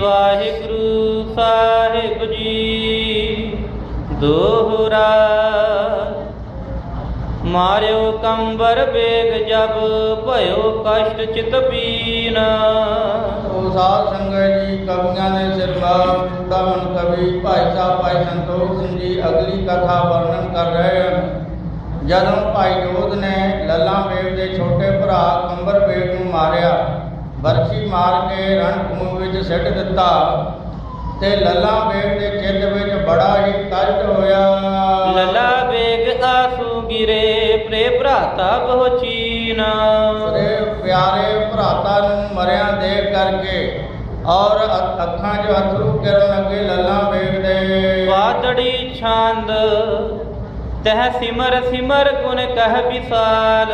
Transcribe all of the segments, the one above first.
ਵਾਹਿਗੁਰੂ ਸਾਹਿਬ ਜੀ, ਦੋਹਰਾ ਮਾਰਿਓ ਕੰਬਰ ਬੇਗ ਜਬ, ਭਇਓ ਕਸ਼ਟ ਚਿਤ ਪੀਨ ਉਹ ਸਾਧ ਸੰਗਤ ਜੀ, ਕਵੀਆਂ ਨੇ ਸਿਰਮਾਰ ਚੂੜਾਮਨ ਕਵੀ, ਭਾਈ ਸਾਹਿਬ, ਭਾਈ ਸੰਤੋਖ ਸਿੰਘ ਜੀ, ਅਗਲੀ ਕਥਾ ਵਰਣਨ ਕਰ ਰਹੇ ਹਨ। ਜਦੋਂ ਭਾਈ ਜੋਧ ਨੇ ਲੱਲਾ ਬੇਗ ਦੇ ਛੋਟੇ ਭਰਾ ਕੰਬਰ ਬੇਗ ਨੂੰ ਮਾਰਿਆ ਬਰਛੀ ਮਾਰ ਕੇ ਰਣਭੂਮੀ ਵਿੱਚ ਸਿੱਟ ਦਿੱਤਾ ਤੇ ਲੱਲਾ ਬੇਗ ਦੇ ਚਿੱਤ ਵਿੱਚ ਬੜਾ ਹੀ ਕਸ਼ਟ ਹੋਇਆ। ਲਲਾ ਬੇਗ ਆਸੂ ਗਿਰੇ ਪ੍ਰੇ ਭਰਾਤਾ ਬਹੁ ਚੀਨ। ਉਹਦੇ ਪਿਆਰੇ ਭਰਾਤਾ ਨੂੰ ਮਰਿਆ ਦੇਖ ਕਰਕੇ ਔਰ ਅੱਖਾਂ 'ਚ ਅਥਰੂ ਗਿਰਨ ਲੱਗੇ ਲੱਲਾ ਬੇਗ ਦੇ। ਬਾਦੜੀ ਛੰਦ ਤਹ ਸਿਮਰ ਸਿਮਰ ਗੁਣ ਕਹਿ ਵਿਸਾਲ।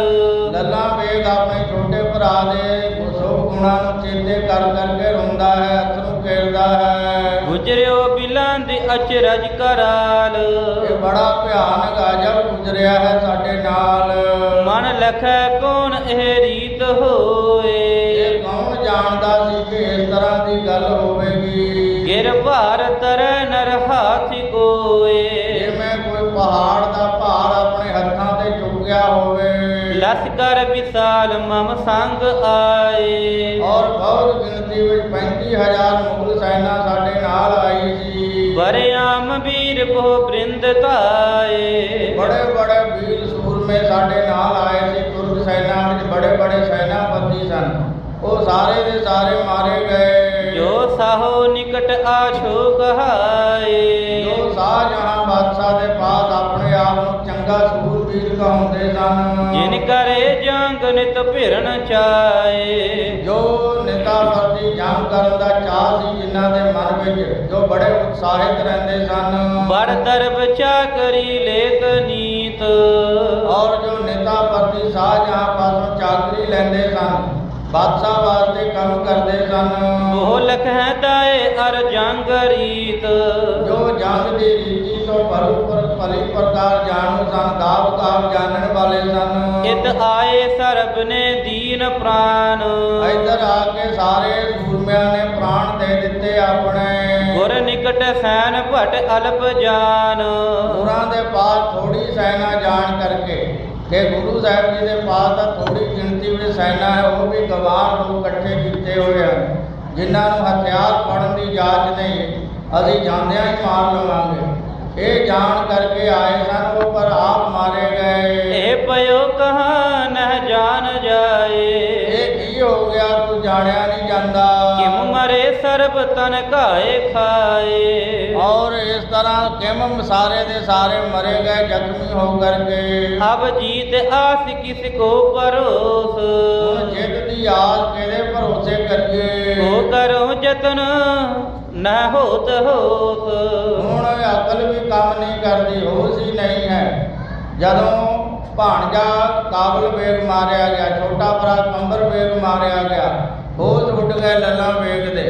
ਲੱਲਾ ਬੇਗ ਆਪਣੇ ਛੋਟੇ ਭਰਾ ਦੇ ਗੁਣਾਂ ਨੂੰ ਚੇਤੇ ਕਰ ਕਰਕੇ ਰੋਂਦਾ ਹੈ ਅਥਰੂ ਖੇਡਦਾ ਹੈ। ਗੁਜਰਿਓ ਬਿਲਾਂ ਦੇ ਅਚਰਜ ਕਰਾਲ। ਇਹ ਬੜਾ ਭਿਆਨਕ ਅਜਬ ਗੁਜ਼ਰਿਆ ਹੈ ਸਾਡੇ ਨਾਲ। ਮਨ ਲਖੈ ਕੌਣ ਇਹ ਰੀਤ ਹੋਏ। ਇਹ ਕੌਣ ਜਾਣਦਾ ਸੀ ਕਿ ਇਸ ਤਰ੍ਹਾਂ ਦੀ ਗੱਲ ਹੋਵੇਗੀ? ਗਿਰ ਭਾਰ ਤਰੈ ਨਰ ਹਾਥੀ ਕੋਏ। ਜਿਵੇਂ ਕੋਈ ਪਹਾੜ ਦਾ ਭਾਰ ਆਪਣੇ ਹੱਥਾਂ ਤੇ ਚੁੱਕਿਆ ਹੋਵੇ ਲਸਕਰ ਵਿਸਾਲ ਮਮ ਸੰਗ ਆਏ। ਔਰ ਬਹੁਤ ਗਿਣਤੀ ਵਿੱਚ 35000 ਮੁਗਲ ਸੈਨਾ ਸਾਡੇ ਨਾਲ ਆਈ ਸੀ। ਬਰਿਆਮ ਵੀਰ ਬਹੁ ਬ੍ਰਿੰਦ ਧਾਏ। ਬੜੇ ਬੜੇ ਵੀਰ ਸੂਰਮੇ ਸਾਡੇ ਨਾਲ ਆਏ ਸੀ। ਤੁਰਕ ਸੈਨਾ ਵਿੱਚ ਬੜੇ ਬੜੇ ਸੈਨਾਪਤੀ ਸਨ। ਉਹ ਸਾਰੇ ਦੇ ਸਾਰੇ ਮਾਰੇ ਗਏ। ਜੋ ਸਾਹੋ ਨਿਕਟ ਆਛੋ ਕਹਾਏ ਜੋ ਸ਼ਾਹਜਹਾਂ ਬਾਦਸ਼ਾਹ ਦੇ ਪਾਸ ਆਪਣੇ ਆਪ ਨੂੰ ਕਹਾਉਂਦੇ ਸਨ। ਜਿਨ ਕਰੇ ਜੰਗ ਨਿਤ ਭਿਰਨ ਚਾਏ। ਜੋ ਨੇਤਾ ਵਰਦੀ ਜੰਗ ਕਰਨ ਦਾ ਚਾਹ ਸੀ ਜਿਨ੍ਹਾਂ ਦੇ ਮਨ ਵਿੱਚ ਜੋ ਬੜੇ ਉਤਸ਼ਾਹਿਤ ਰਹਿੰਦੇ ਸਨ। ਬੜ ਦਰਬ ਚਾਕਰੀ ਲੇਤ ਨੀਤ। ਔਰ ਜੋ ਨੇਤਾ ਵਰਦੀ ਸ਼ਾਹਜਹਾਂ ਪਾਸੋਂ ਚਾਕਰੀ ਲੈਂਦੇ ਸਨ ਬਾਦਸ਼ਾਹ ਵਾਸਤੇ ਕੰਮ ਕਰਦੇ ਸਨ। ਉਹ ਲਖੈ ਦਾਏ ਅਰ ਜੰਗ ਰੀਤ। ਜੋ ਜੰਗ ਦੀ ਰੀਤੀ ਤੋਂ ਭਰੂ ਪਰ ਭਲੀ ਪ੍ਰਕਾਰ ਜਾਣੂ ਸਨ ਦਾਵ ਜਾਣਨ ਵਾਲੇ ਸਨ। ਇਤ ਆਏ ਸਰਬ ਨੇ ਦੀਨ ਪ੍ਰਾਨ। ਇੱਧਰ ਆ ਕੇ ਸਾਰੇ ਸੂਰਮਿਆਂ ਨੇ ਪ੍ਰਾਣ ਦੇ ਦਿੱਤੇ ਆਪਣੇ। ਗੁਰ ਨਿਕਟ ਸੈਨ ਭਟ ਅਲਪ ਜਾਨ। ਗੁਰਾਂ ਦੇ ਪਾਸ ਥੋੜੀ ਸੈਨਾ ਜਾਣ ਕਰਕੇ ਕਿ ਗੁਰੂ ਸਾਹਿਬ ਜੀ ਦੇ ਪਾਸ ਤਾਂ ਥੋੜੀ ਗਿਣਤੀ ਵਿੱਚ ਸੈਨਾ ਹੈ, ਉਹ ਵੀ ਗਵਾਰ ਲੋਕ ਇਕੱਠੇ ਕੀਤੇ ਹੋਏ ਹਨ, ਜਿਨ੍ਹਾਂ ਨੂੰ ਹਥਿਆਰ ਫੜਨ ਦੀ ਜਾਚ ਨਹੀਂ ਅਸੀਂ ਜਾਂਦਿਆਂ ਹੀ ਮਾਰ ਲਵਾਂਗੇ। ਇਹ ਜਾਣ ਕਰਕੇ ਆਏ ਸਨ, ਉਹ ਪਰ ਆਪ ਮਾਰੇ ਗਏ। ਇਹ ਪਇਓ ਕਹਾ ਸਰਬ ਤਨ ਘਾਏ ਖਾਏ। ਔਰ ਇਸ ਤਰ੍ਹਾਂ ਕਿਮ ਸਾਰੇ ਦੇ ਸਾਰੇ ਮਰੇ ਗਏ ਜ਼ਖਮੀ ਹੋ ਕਰਕੇ ਅਬ ਜੀਤ ਆਸ ਕਿਸ ਕੋ ਪਰੋਸ ਹੁਣ ਜਿੱਤ ਦੀ ਆਸ ਕਿਹਦੇ ਭਰੋਸੇ ਕਰੀਏ? ਕੋ ਕਰੋ ਜਤਨ ਨਾ ਹੋਤ ਹੋਤ। ਹੁਣ ਅਕਲ ਵੀ ਕੰਮ ਨਹੀਂ ਕਰਦੀ ਹੋਸ਼ ਹੀ ਨਹੀਂ ਹੈ। ਜਦੋਂ ਭਾਣਜਾ ਕਾਬਲ ਬੇਗ ਮਾਰਿਆ ਗਿਆ ਛੋਟਾ ਭਰਾ ਕੰਬਰ ਬੇਗ ਮਾਰਿਆ ਗਿਆ ਹੋਸ਼ ਉੱਡ ਗਏ ਲੱਲਾ ਬੇਗ ਦੇ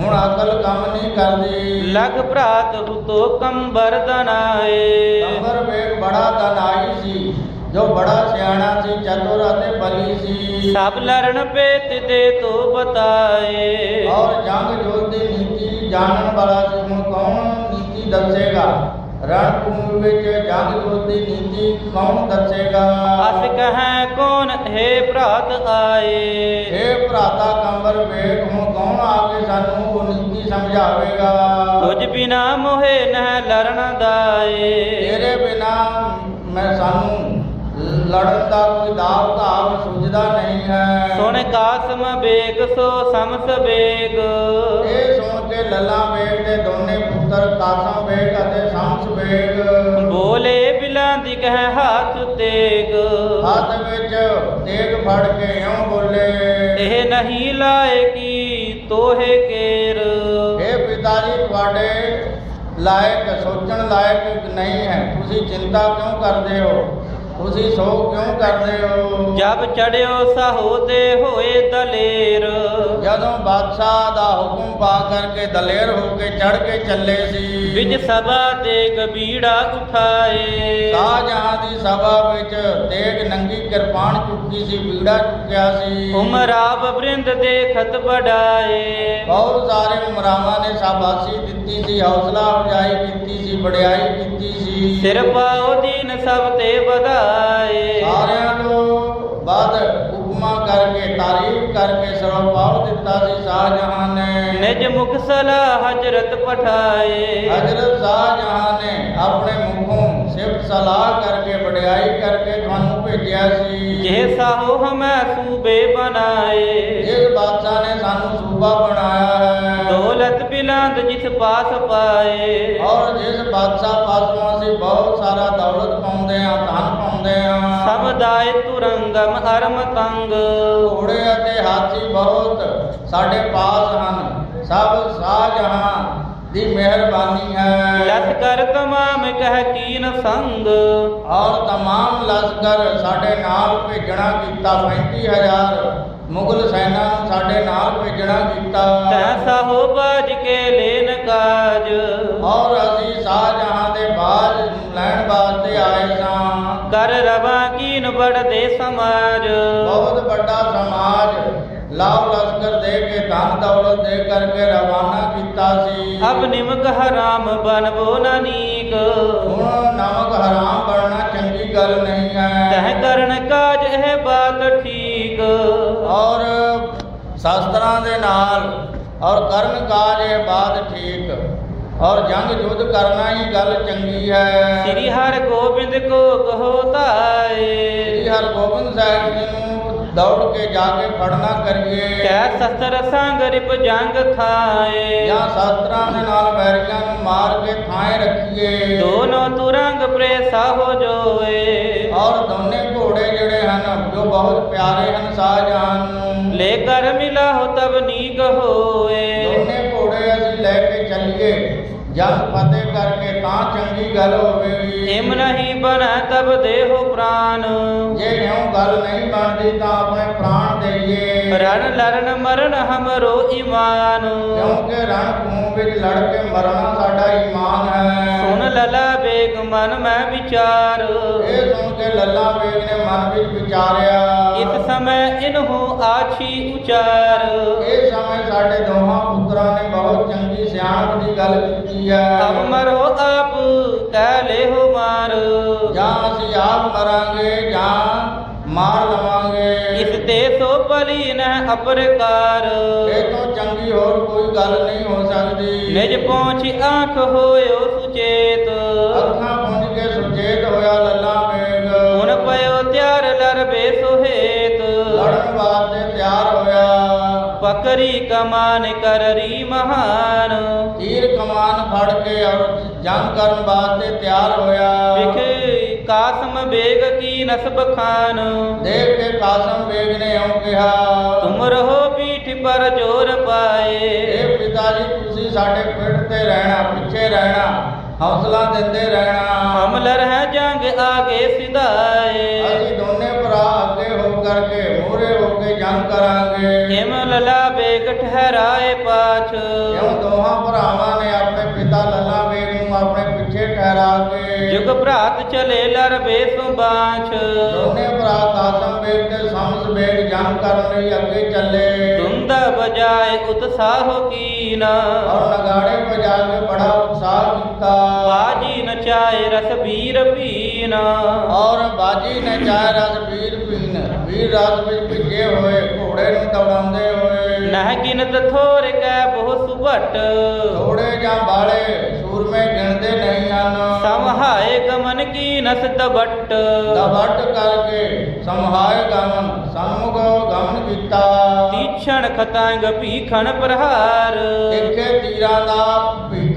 ਹੁਣ ਅਕਲ ਕੰਮ ਨਹੀਂ ਕਰਦੀ। ਲਗ ਭਰਾਤ ਹੁਤੋ ਕੰਬਰ ਦਨਾਏ ਕੰਬਰ ਬੇਗ ਬੜਾ ਦਨਾਈ ਸੀ ਜੋ ਬੜਾ ਸਿਆਣਾ ਸੀ ਚਤੁਰ ਅਤੇ ਬਲੀ ਸੀ। ਸਭ ਲਰਨ ਪੇਤ ਦੇ ਤੋ ਬਤਾਏ। ਔਰ ਜੰਗ ਜੋਤ ਦੀ ਨੀਤੀ ਜਾਣਨ ਵਾਲਾ ਸੀ ਹੁਣ ਕੌਣ ਨੀਤੀ ਦੱਸੇਗਾ? ਰਣਭੂਮੀ ਵਿੱਚ ਜੰਗ ਜੋਤ ਨੀਤੀ ਕੌਣ ਦੱਸੇਗਾ? ਅਸ ਕਹੈ ਕੌਣ ਹੈ ਭਰਾਤ ਆਏ। ਇਹ ਭਰਾਤਾ ਕੰਬਰ ਵੇਖ ਹੁਣ ਕੌਣ ਆ ਕੇ ਸਾਨੂੰ ਉਹ ਨੀਤੀ ਸਮਝਾਵੇਗਾ? ਤੁਝ ਬਿਨਾ ਮੋਹਿ ਨਹਿ ਲਰਨ ਦਾਏ। ਤੇਰੇ ਬਿਨਾ ਮੈਂ ਸਾਨੂੰ ਲੜਨ ਦਾ ਕੋਈ ਦਾਵ ਧਾਵ ਸੁਝਦਾ ਨਹੀਂ ਹੈ। ਸੁਣ ਕਾਸਮ ਬੇਗ ਸੋ ਸਮਸ ਬੇਗ। ਇਹ ਸੁਣ ਕੇ ਲੱਲਾ ਬੇਗ ਦੇ ਦੋਨੇ ਪੁੱਤਰ ਕਾਸਮ ਬੇਗ ਅਤੇ ਸ਼ਮਸ ਬੇਗ। ਬੋਲੇ ਬਿਲਾਂ ਦੀ ਕਹਿ ਹੱਥ ਤੇਗ। ਹੱਥ ਵਿੱਚ ਤੇਗ ਫੜ ਕੇ ਇਉਂ ਬੋਲੇ। ਇਹ ਨਹੀਂ ਲਾਇਕੀ ਤੋਹੇ ਕੇਰ। ਇਹ ਪਿਤਾ ਜੀ ਤੁਹਾਡੇ ਲਾਇਕ ਸੋਚਣ ਲਾਇਕ ਨਹੀਂ ਹੈ। ਤੁਸੀਂ ਚਿੰਤਾ ਕਿਉਂ ਕਰਦੇ ਹੋ? ਤੁਸੀਂ ਸੋ ਕਿਉਂ ਕਰਦੇ ਹੋ? ਜਬ ਚੜਿਓ ਸਾਹੋ ਤੇ ਹੋਏ ਦਲੇਰ। ਜਦੋਂ ਬਾਦਸ਼ਾਹ ਦਾ ਹੁਕਮ ਪਾ ਕਰਕੇ ਦਲੇਰ ਹੋ ਕੇ ਚੜ ਕੇ ਚੱਲੇ ਸੀ। ਵਿਜ ਸਭਾ ਦੇ ਗਬੀੜਾ ਉਠਾਏ। ਸ਼ਾਹਜਹਾਂ ਦੀ ਸਭਾ ਵਿੱਚ ਤੇਗ ਨੰਗੀ ਕਿਰਪਾਨ ਚੁੱਕੀ ਸੀ ਬੀੜਾ ਚੁੱਕਿਆ ਸੀ। ਉਮਰਾਵ ਬ੍ਰਿੰਦ ਦੇਖਤ ਬੜਾਏ ਬਹੁਤ ਸਾਰੇ ਉਮਰਾਵਾਂ ਨੇ ਸ਼ਾਬਾਸ਼ੀ ਦਿੱਤੀ ਸੀ ਹੌਸਲਾ ਅਫਜ਼ਾਈ ਕੀਤੀ ਸੀ ਵਡਿਆਈ ਕੀਤੀ ਸੀ। ਸਿਰ ਪਾਉ ਦੀਨ ਸਭ ਤੇ ਵਧਾਏ। ਸਾਰਿਆਂ ਵੱਧ ਉਪਮਾ ਕਰਕੇ ਤਾਰੀਫ ਕਰਕੇ ਸਰਵ ਦਿੱਤਾ ਸੀ ਸ਼ਾਹਜਹਾਂ ਨੇ। ਨਿਜ ਮੁਖ ਸਲਾਹ ਹਜਰਤ ਪਠਾਏ। ਹਜ਼ਰਤ ਸ਼ਾਹਜਹਾਂ ਨੇ ਆਪਣੇ ਮੁਖੋਂ ਸਿਫਤ ਸਲਾਹ ਕਰਕੇ ਵਡਿਆਈ ਕਰਕੇ ਤੁਹਾਨੂੰ ਭੇਜਿਆ ਸੀ। ਜਿਹ ਸਾਹੋ ਹਮੈ ਸੂਬੇ ਬਣਾਏ। ਜਿਸ ਬਾਦਸ਼ਾਹ ਨੇ ਸਾਨੂੰ ਸੂਬਾ ਬਣਾਇਆ ਹੈ। ਦੌਲਤ ਬਿਲੰਦ ਜਿਸ ਪਾਸ ਪਾਏ। ਔਰ ਜਿਸ ਬਾਦਸ਼ਾਹ ਪਾਸੋਂ ਅਸੀਂ ਬਹੁਤ ਸਾਰਾ ਦੌਲਤ ਪਾਉਂਦੇ ਆ ਧਨ ਪਾਉਂਦੇ ਆ ਸਭ ਦਾਇ ਤੁਰੰਗਮ ਅਰਮ ਤੰਗ। ਘੋੜੇ ਅਤੇ ਹਾਥੀ ਬਹੁਤ ਸਾਡੇ ਪਾਸ ਹਨ। ਸਭ ਸ਼ਾਹਜਹਾਂ ਦੀ ਮਿਹਰਬਾਨੀ ਹੈ ਲਸਕਰ ਤਮਾਮ ਕਹਿ ਕੀਨ ਸੰਗ ਔਰ तमाम ਲਸ਼ਕਰ ਸਾਡੇ ਨਾਲ ਭੇਜਣਾ ਕੀਤਾ 35000 ਮੁਗਲ ਸੈਨਾ ਨੂੰ ਸਾਡੇ ਨਾਲ ਭੇਜਣਾ ਕੀਤਾ ਤੈ ਸਾਹੋ ਬਾਜ ਕੇ ਲੈਨ ਕਾਜ ਔਰ ਅਸੀਂ ਸ਼ਾਹਜਹਾਂ ਦੇ ਬਾਜ ਨੂੰ ਲੈਣ ਵਾਸਤੇ ਆਏ ਸਾਂ ਕਰ ਰਵਾ ਕੀਨ ਬੜਦੇ ਸਮਾਜ ਬਹੁਤ ਵੱਡਾ ਸਮਾਜ ਲਾਭ ਲਸ਼ਕਰ ਦੇ ਕੇ ਧਨ ਦੌਲਤ ਦੇ ਕਰਕੇ ਰਵਾਨਾ ਕੀਤਾ ਸੀ। ਅਬ ਨਿਮਕ ਹਰਾਮ ਬਨਬੋ ਨਾ ਨੀਕ। ਹੁਣ ਨਮਕ ਹਰਾਮ ਬਣਨਾ ਚੰਗੀ ਗੱਲ ਨਹੀਂ ਤਹਿ ਹੈ ਕਰਨ ਕਾਜ ਇਹ ਬਾਤ ਠੀਕ। ਔਰ ਸ਼ਾਸਤਰਾਂ ਦੇ ਨਾਲ ਔਰ ਕਰਨ ਕਾਜ ਇਹ ਬਾਤ ਠੀਕ। ਔਰ ਜੰਗ ਯੁੱਧ ਕਰਨਾ ਹੀ ਗੱਲ ਚੰਗੀ ਹੈ। ਸ੍ਰੀ ਹਰਿ ਗੋਬਿੰਦ ਕੋ ਕਹੋ ਤਾਏ ਸ੍ਰੀ ਹਰਗੋਬਿੰਦ ਸਾਹਿਬ ਜੀ ਨੂੰ ਦੌੜ ਕੇ ਜਾ ਕੇ ਫੜਨਾ ਕਰੀਏ। ਕੈ ਸਸਤਰ ਸੰਗ ਰਿਪ ਜੰਗ ਥਾਏ ਜਾਂ ਸ਼ਾਸਤਰਾਂ ਦੇ ਨਾਲ ਵੈਰੀਆਂ ਨੂੰ ਮਾਰ ਕੇ ਥਾਂ ਰੱਖੀਏ। ਦੋਨੋਂ ਤੁਰੰਗ ਪ੍ਰੇਸਾ ਹੋ ਜੋਏ। ਔਰ ਦੋਨੇ ਘੋੜੇ ਜਿਹੜੇ ਹਨ ਜੋ ਬਹੁਤ ਪਿਆਰੇ ਹਨ ਸ਼ਾਹਜਹਾਂ ਨੂੰ। ਲੈ ਕਰ ਮਿਲਾ ਹੋ ਤਬ ਨੀਕ ਹੋਏ। ਦੋਨੇ ਘੋੜੇ ਅਸੀਂ ਲੈ ਕੇ ਚੱਲੀਏ। ਜੰਗ ਫਤਿਹ ਕਰਕੇ ਤਾਂ ਚੰਗੀ ਗੱਲ ਹੋਵੇਗੀ ਹਿਮ ਨਹੀਂ ਬਣਾ ਤਬ ਦੇਹੋ ਪ੍ਰਾਨ। ਜੇ ਇਉਂ ਗੱਲ ਨਹੀਂ ਬਣਦੀ ਤਾਂ ਆਪਣੇ ਪ੍ਰਾਣ ਦੇਈਏ। ਰਣ ਲਰਨ ਮਰਨ ਹਮਰੋ ਈਮਾਨ ਕਿਉਂਕਿ ਰਣ ਭੂਮੀ ਵਿੱਚ ਲੜ ਕੇ ਮਰਨਾ ਸਾਡਾ ਈਮਾਨ ਹੈ। ਸੁਨ ਲਲਾ ਬੇਗ ਮਨ ਮੈਂ ਵਿਚਾਰ। ਇਹ ਸੁਣ ਕੇ ਲੱਲਾ ਵੇਗ ਨੇ ਮਨ ਵਿੱਚ ਵਿਚਾਰਿਆ। ਇਸ ਸਮੇਂ ਇਨਹੂ ਆਛੀ ਉਚਾਰ। ਇਹ ਸਮੇਂ ਸਾਡੇ ਦੋਹਾਂ ਸਿਆਣਪ ਦੀ ਗੱਲ ਕੀਤੀ ਹੈ ਮਰੋ ਆਪ ਕਹਿ ਲੈਹੋ ਮਾਰ। ਜਾਂ ਅਸੀਂ ਆਪ ਮਰਾਂਗੇ ਜਾਂ ਮਾਰ ਲਵਾਂਗੇ। ਇਸ ਤੇ ਸੋ ਭਲੀ ਨਹਿ ਅਪਰਕਾਰ ਇਹ ਤੋਂ ਚੰਗੀ ਹੋਰ ਕੋਈ ਗੱਲ ਨਹੀਂ ਹੋ ਸਕਦੀ। ਨਿਜ ਪਹੁੰਚ ਆਂਖ ਹੋਇਓ ਸੁਚੇਤ। ਅੱਖਾਂ ਪੁੰਝ ਕੇ ਸੁਚੇਤ ਹੋਇਆ ਲੱਲਾ ਵੇਗ ਹੁਣ ਪਇਓ ਤਿਆਰ ਲਰਬੇ ਸੋਹੇਤ। ਲੜਨ ਵਾਸਤੇ ਤਿਆਰ ਹੋਇਆ। ਪਕਰੀ ਕਮਾਨ ਕਰਰੀ ਮਹਾਨ। ਤੀਰ ਕਮਾਨ ਫੜ ਕੇ ਜੰਗ ਕਰਨ ਵਾਸਤੇ ਤਿਆਰ ਹੋਇਆ। ਵਿਖ ਕਾਸਮ ਬੇਗ ਕੀ ਨਸਬ ਖਾਨ। ਦੇਖ ਕੇ ਕਾਸਮ ਵੇਗ ਨੇ ਇਉਂ ਕਿਹਾ ਤੁਮ ਰਹੋ ਪੀਠ ਪਰ ਜੋਰ ਪਾਏ। ਇਹ ਪਿਤਾ ਜੀ ਤੁਸੀਂ ਸਾਡੇ ਪਿੱਠ ਤੇ ਰਹਿਣਾ ਪਿੱਛੇ ਰਹਿਣਾ ਹੌਸਲਾ ਦਿੰਦੇ ਰਹਿਣਾ। ਹਮ ਲਰਹਿ ਜੰਗ ਆਗੇ ਸਿਧਾਏ। ਅਸੀਂ ਦੋਨੇ ਭਰਾ ਅੱਗੇ ਹੋ ਕਰਕੇ ਮੂਹਰੇ ਹੋ ਕੇ ਜੰਗ ਬੇਗ ਠਹਿਰਾਏ ਪਾਛ। ਇਉਂ ਦੋਹਾਂ ਭਰਾਵਾਂ ਨੇ ਆਪਣੇ ਪਿਤਾ ਲੱਲਾ ਵੇਗ ਨੂੰ ਆਪਣੇ ਪਿੱਛੇ ਠਹਿਰਾ ਕੇ? ਜੁਗ ਭਰਾਤ ਚਲੇ ਲਰਬੇ ਸੋ ਬਾਛ। ਦੋਨੇ ਭਰਾ ਕਾਸਮ ਵੇਗ ਤੇ ਸਮਸ ਵੇਗ ਜੰਗ ਕਰਨ ਲਈ ਅੱਗੇ ਚੱਲੇ। ਧੁੰਦ ਬਜਾਏ ਉਤਸਾਹ ਕੀਨਾ। ਔਰ ਨਗਾੜੇ ਵਜਾ ਕੇ ਬੜਾ ਉਤਸ਼ਾਹ ਕੀਤਾ। ਬਾਜੀ ਨਚਾਏ ਰਸ ਵੀਰ ਪੀਨਾ। ਔਰ ਬਾਜੀ ਨੇ ਚਾਹ ਰਸ ਵੀਰ ਪੀਨ। ਵੀਰ ਰਸ ਵਿੱਚ ਭਿੱਜੇ ਹੋਏ ਘੋੜੇ ਨੂੰ ਦੌੜਾਉਂਦੇ ਹੋਏ। ਨਹਿ ਗਿਨਤ ਥੋਰ ਕੈ ਬਹੁ ਸੁਭਟ। ਥੋੜੇ ਜਾਂ ਬਾਲੇ ਸੂਰਮੇ ਗਿਣਦੇ ਨਹੀਂ ਹਨ। ਸਮਹਾਏ ਗਮਨ ਕੀ ਨਸ ਦਬਟ ਦਵਟ ਕਰਕੇ ਸਮਹਾਏ ਗਮਨ ਸਨਮੁਖ ਗਮਨ ਕੀਤਾ। ਤੀਛਣ ਖਤੰਗ ਭੀਖਣ ਪ੍ਰਹਾਰ। ਦੇਖੇ ਤੀਰਾਂ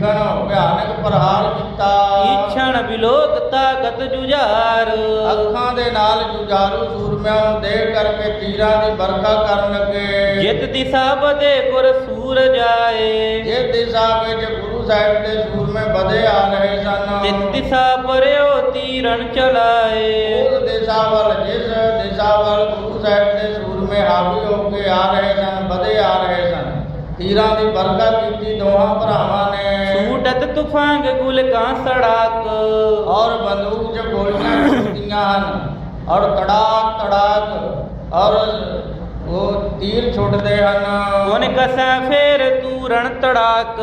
ਭੀਖਣ ਭਿਆਨਕ ਪ੍ਰਹਾਰ ਕੀਤਾ। ਈਛਣ ਬਿਲੋਕ ਤਾਕਤ ਜੁਝਾਰ। ਅੱਖਾਂ ਦੇ ਨਾਲ ਜੁਝਾਰੂ ਸੂਰਮਿਆਂ ਨੂੰ ਦੇਖ ਕਰਕੇ ਤੀਰਾਂ ਦੀ ਵਰਖਾ ਕਰਨ ਲੱਗੇ। ਜਿਤ ਦਿਸਾ ਬਦੇ ਗੁਰ ਸੂਰ ਜਾਏ ਜੇ ਦਿਸ਼ਾ ਵਿੱਚ ਗੁਰੂ ਸਾਹਿਬ ਦੇ ਸੂਰਮੇ ਵਧੇ ਆ ਰਹੇ ਸਨ। ਦਿਸ਼ਾ ਪਰਿਓ ਤੀਰਨ ਚਲਾਏ। ਉਸ ਦਿਸ਼ਾ ਵੱਲ ਜਿਸ ਦਿਸ਼ਾ ਵੱਲ ਗੁਰੂ ਸਾਹਿਬ ਦੇ ਸੂਰਮੇ ਹਾਵੀ ਹੋ ਕੇ ਆ ਰਹੇ ਸਨ ਵਧੇ ਆ ਰਹੇ ਸਨ। ਤੀਰਾਂ ਦੀ ਬਰਕਤ ਕੀਤੀ ਦੋਹਾਂ ਭਰਾਵਾਂ ਨੇ। ਛੂਟਤ ਤੁਫਾਂਗ ਗੁਲ ਕਾਂ ਸੜਾਕ। ਔਰ ਬੰਦੂਕ 'ਚ ਗੋਲੀਆਂ ਛੁੱਟੀਆਂ ਹਨ। ਔਰ ਤੜਾਕ ਤੜਾਕ ਔਰ ਉਹ ਤੀਰ ਛੁੱਟਦੇ ਹਨ। ਕੋਨ ਕਸਾ ਫੇਰ ਤੂਰਨ ਤੜਾਕ।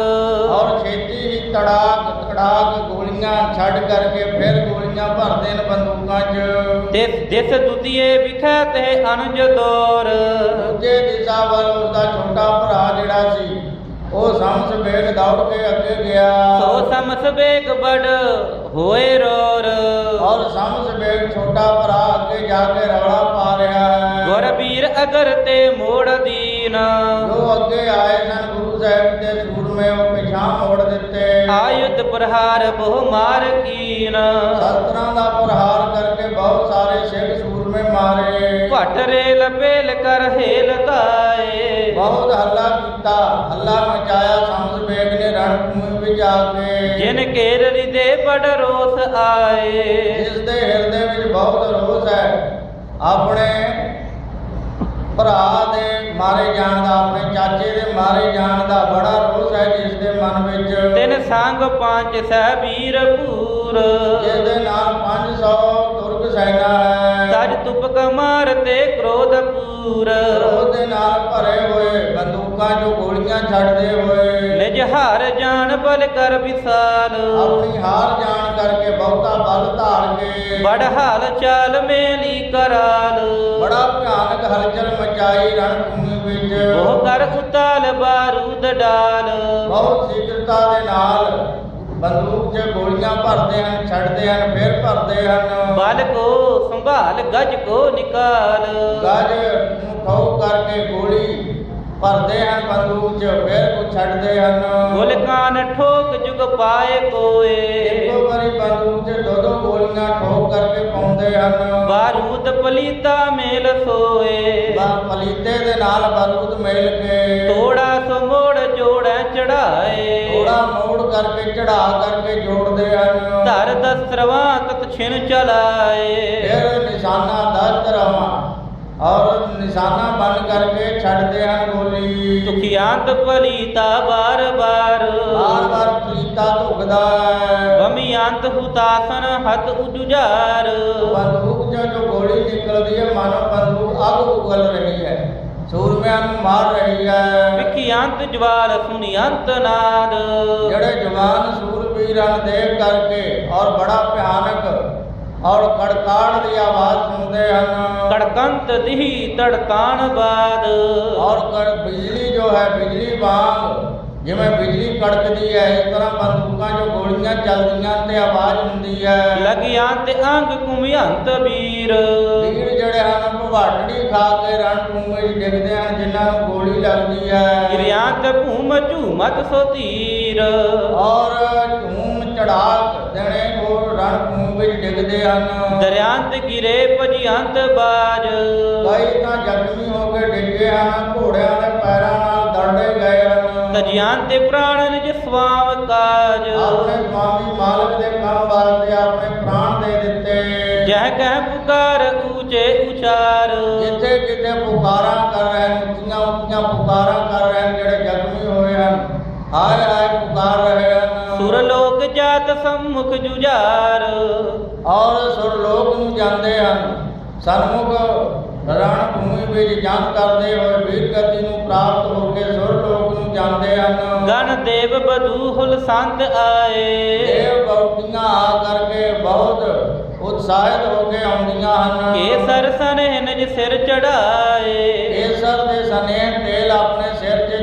ਔਰ ਛੇਤੀ ਹੀ ਤੜਾਕ ਤੜਾਕ ਗੋਲੀਆਂ ਛੱਡ ਕਰਕੇ ਫਿਰ ਗੋਲੀਆਂ ਭਰਦੇ ਨੇ ਬੰਦੂਕਾਂ 'ਚ। ਤਿਸ ਦਿਸ ਦੁਤੀਏ ਵਿਖੈ ਤੇ ਅਨੁਜ ਦੌਰ। ਦੂਜੇ ਦਿਸ਼ਾ ਵੱਲ ਉਸਦਾ ਛੋਟਾ ਭਰਾ ਜਿਹੜਾ ਸੀ ਉਹ ਸਮਸ ਵੇਗ ਦੌੜ ਕੇ ਅੱਗੇ ਗਿਆ। ਸੋ ਸਮਸ ਬੇਗ ਬੜ ਹੋਏ ਰੋਰ। ਔਰ ਸਮਸ ਵੇਗ ਛੋਟਾ ਭਰਾ ਅੱਗੇ ਜਾ ਕੇ ਰੌਲਾ ਪਾ ਰਿਹਾ ਹੈ। ਗੁਰ ਵੀਰ ਅਗਰ ਤੇ ਮੋੜ ਦੀਨ। ਜੋ ਅੱਗੇ ਆਏ ਸਨ ਗੁਰੂ ਸਾਹਿਬ ਦੇ ਸੂਰਮੇ ਉਹ ਪਿਛਾਂ ਮੋੜ ਦਿੱਤੇ। ਆਯੁਧ ਪ੍ਰਹਾਰ ਬਹੁ ਮਾਰ ਕੀਨ। ਸ਼ਸਤਰਾਂ ਦਾ ਪ੍ਰਹਾਰ ਕਰਕੇ ਬਹੁਤ ਸਾਰੇ ਸਿੱਖ ਸੂਰਮੇ ਮਾਰੇ। ਭਟ ਰੇਲ ਪੇਲ ਕਰ ਹੇਲ ਤਾਏ। ਬਹੁਤ ਹੱਲਾ ਕੀਤਾ ਹੱਲਾ ਮਚਾਇਆ ਸਮਸ ਵੇਗ ਨੇ ਰਣਭੂਮੀ ਵਿੱਚ ਆ ਕੇ। ਜਿਨ ਕੇਰ ਰਿਦੇ ਬੜ ਰੋਸ ਆਏ। ਜਿਸ ਦੇ ਹਿਰਦੇ ਵਿੱਚ ਬਹੁਤ ਰੋਸ ਹੈ ਆਪਣੇ ਭਰਾ ਦੇ ਮਾਰੇ ਜਾਣ ਦਾ ਆਪਣੇ ਚਾਚੇ ਦੇ ਮਾਰੇ ਜਾਣ ਦਾ ਬੜਾ ਰੋਸ ਹੈ ਜਿਸ ਦੇ ਮਨ ਵਿੱਚ। ਤਿਨ ਸੰਗ ਪੰਜ ਸਹਿ ਵੀਰ ਪੂਰ ਜਿਸ ਦੇ ਨਾਲ 500 ਤੁਰਕ ਸੈਨਾ ਹੈ। ਤਜ ਤੁਪਕ ਮਾਰ ਤੇ ਕ੍ਰੋਧ ਪੂਰ। ਦੇ ਨਾਲ ਭਰੇ ਹੋਏ ਬੰਦੂਕਾਂ ਚੋਂ ਗੋਲੀਆਂ ਛੱਡਦੇ ਹੋਏ। ਨਿਜ ਹਾਰ ਜਾਣ ਬਲ ਕਰ ਵਿਸਾਲ। ਆਪਣੀ ਹਾਰ ਜਾਣ ਕਰਕੇ ਬਹੁਤਾ ਬਲ ਧਾਰ ਕੇ। ਬੜ ਹਾਲ ਚਾਲ ਮੇਲੀ ਕਰਾਲ। ਬੜਾ ਭਿਆਨਕ ਹਲਚਲ ਮਚਾਈ ਰਣਭੂਮੀ ਵਿੱਚ। ਉਹ ਕਰ ਉਤਾਲ ਬਾਰੂਦ ਡਾਲ। ਬਹੁਤ ਸ਼ੀਘਰਤਾ ਦੇ ਨਾਲ ਬੰਦੂਕ 'ਚ ਗੋਲੀਆਂ ਭਰਦੇ ਹਨ ਛੱਡਦੇ ਹਨ ਫਿਰ ਭਰਦੇ ਹਨ। ਬਲ ਕੋ ਸੰਭਾਲ ਗਜ ਕੋ ਨਿਕਾਲ। ਗੱਜ ਨੂੰ ਠੋਕ ਕਰਕੇ ਗੋਲੀ ਭਰਦੇ ਹਨ ਬੰਦੂਕ 'ਚ ਫਿਰ ਕੋ ਛੱਡਦੇ ਹਨ। ਗੁਲ ਕਾਨ ਠੋਕ ਜੁਗ ਪਾਏ ਕੋਏ। ਇੱਕੋ ਵਾਰੀ ਬੰਦੂਕ 'ਚ ਦੋ ਦੋ ਗੋਲੀਆਂ ਠੋਕ ਕਰਕੇ ਪਾਉਂਦੇ ਹਨ। ਬਾਰੂਦ ਪਲੀਤਾ ਮੇਲ ਸੋਏ। ਬਾ ਪਲੀਤੇ ਦੇ ਨਾਲ ਬਾਰੂਦ ਮਿਲ ਕੇ। ਤੋੜਾ ਸੋ ਮੋੜ ਜੋੜੈ ਚੜਾਏ। ਥੋੜਾ ਮੋੜ ਕਰਕੇ ਚੜਾ ਕਰਕੇ ਜੋੜਦੇ ਹਨ। ਧਰ ਦਸਰਵਾ ਤਤ ਛਿਨ ਚਲਾਏ ਫਿਰ ਨਿਸ਼ਾਨਾ ਦਸਤ ਰਵਾ ਔਰ ਨਿਸ਼ਾਨਾ ਬਣ ਕਰਕੇ ਛੱਡਦੇ ਹਨ ਗੋਲੀ ਤੁਖਿਆੰਤ ਪਲੀਤਾ ਬਾਰ ਬਾਰ ਬਾਰ ਬਾਰ ਪਲੀਤਾ ਧੁਕਦਾ ਹੈ। ਗਮਿਆੰਤ ਹੁਤਾਸਨ ਹਤ ਉਜੁਜਾਰ ਬੰਦੂਕ ਜੋ ਗੋਲੀ ਨਿਕਲਦੀ ਹੈ ਮਾਨੋ ਬੰਦੂਕ ਅੱਗ ਉਗਲ ਰਹੀ ਹੈ। ਸੂਰਮਿਆਂ ਨੂੰ ਮਾਰ ਰਹੀ ਹੈ। ਵਿਖਿਆੰਤ ਜਵਾਲ ਸੁਨਿਅੰਤ ਨਾਦ। ਜਿਹੜੇ ਜਵਾਨ ਸੂਰਬੀਰਾਂ ਦੇਖ ਕਰਕੇ ਔਰ ਬੜਾ ਭਿਆਨਕ ਔਰ ਕੜਕਾੜ ਦੀ ਆਵਾਜ਼ ਸੁਣਦੇ ਹਨ। ਕੜਕੰਤ ਦਿਹੀ ਤੜਕਾਣ ਬਾਦ। ਔਰ ਕੜ ਬਿਜਲੀ ਜੋ ਹੈ ਬਿਜਲੀ ਵਾਂਗ ਜਿਵੇਂ ਬਿਜਲੀ ਕੜਕਦੀ ਹੈ ਇਸ ਤਰ੍ਹਾਂ ਬੰਦੂਕਾਂ 'ਚੋਂ ਗੋਲੀਆਂ ਚੱਲਦੀਆਂ ਤੇ ਆਵਾਜ਼ ਹੁੰਦੀ ਹੈ। ਲਗਿਆੰਤ ਅੰਗ ਕੁਮਿਅੰਤ ਵੀਰ। ਵੀਰ ਜਿਹੜੇ ਹਨ ਭਵਾਟੜੀ ਖਾ ਕੇ ਰਣਭੂਮੀ 'ਚ ਡਿੱਗਦੇ ਹਨ ਜਿਨ੍ਹਾਂ ਨੂੰ ਗੋਲੀ ਲੱਗਦੀ ਹੈ। ਗਿਰਿਆੰਤ ਭੂਮ ਝੂਮਤ ਸੋ ਧੀਰ ਔਰ ਝੂਮ ਡਿੱਗਦੇ ਹਨ। ਦਰਿਆੰਤ ਗਿਰੇ ਭਜਿਅੰਤ ਬਾਜ। ਕਈ ਤਾਂ ਜ਼ਖਮੀ ਹੋ ਕੇ ਡਿੱਗੇ ਹਨ ਘੋੜਿਆਂ ਦੇ ਪੈਰਾਂ ਨਾਲ ਦਰੜੇ ਗਏ ਹਨ। ਤਜਿਆੰਤ ਪ੍ਰਾਣ ਨਿਜ ਸਵਾਮ ਕਾਜ। ਆਪਣੇ ਸਵਾਮੀ ਮਾਲਕ ਦੇ ਕੰਮ ਵਾਸਤੇ ਆਪਣੇ ਪ੍ਰਾਣ ਦੇ ਦਿੱਤੇ। ਜਹ ਕਹਿ ਪੁਕਾਰ ਊਚੇ ਉਚਾਰ। ਜਿੱਥੇ ਕਿਤੇ ਪੁਕਾਰਾਂ ਕਰ ਰਹੇ ਹਨ ਉੱਚੀਆਂ ਉੱਚੀਆਂ ਪੁਕਾਰਾਂ ਕਰ ਰਹੇ ਜਿਹੜੇ ਜ਼ਖਮੀ ਹੋਏ ਹਨ ਹਾਏ ਹਾਏ ਪੁਕਾਰ ਰਹੇ ਹਨ। ਸੁਰ ਲੋਕ ਜਾਤ ਸੰਮੁਖ ਜੁਝਾਰ। ਔਰ ਸੁਰਲੋਕ ਨੂੰ ਜਾਂਦੇ ਹਨ। ਸਨਮੁਖ ਰਣ ਭੂਮੀ ਵਿੱਚ ਜੰਗ ਕਰਦੇ ਹੋਏ ਵੀਰ ਗਤੀ ਨੂੰ ਪ੍ਰਾਪਤ ਹੋ ਕੇ ਸੁਰਲੋਕ ਨੂੰ ਜਾਂਦੇ ਹਨ। ਗਨ ਦੇਵ ਬਧੂ ਹੁਲ ਸੰਤ ਆਏ। ਦੇਵ ਬਉਟੀਆਂ ਆ ਕਰਕੇ ਬਹੁਤ ਉਤਸ਼ਾਹਿਤ ਹੋ ਕੇ ਆਉਂਦੀਆਂ ਹਨ। ਕੇਸਰ ਸਨਹਿ ਨਿਜ ਸਿਰ ਚੜਾਏ। ਕੇਸਰ ਦੇ ਸਨੇਹ ਤੇਲ ਆਪਣੇ ਸਿਰ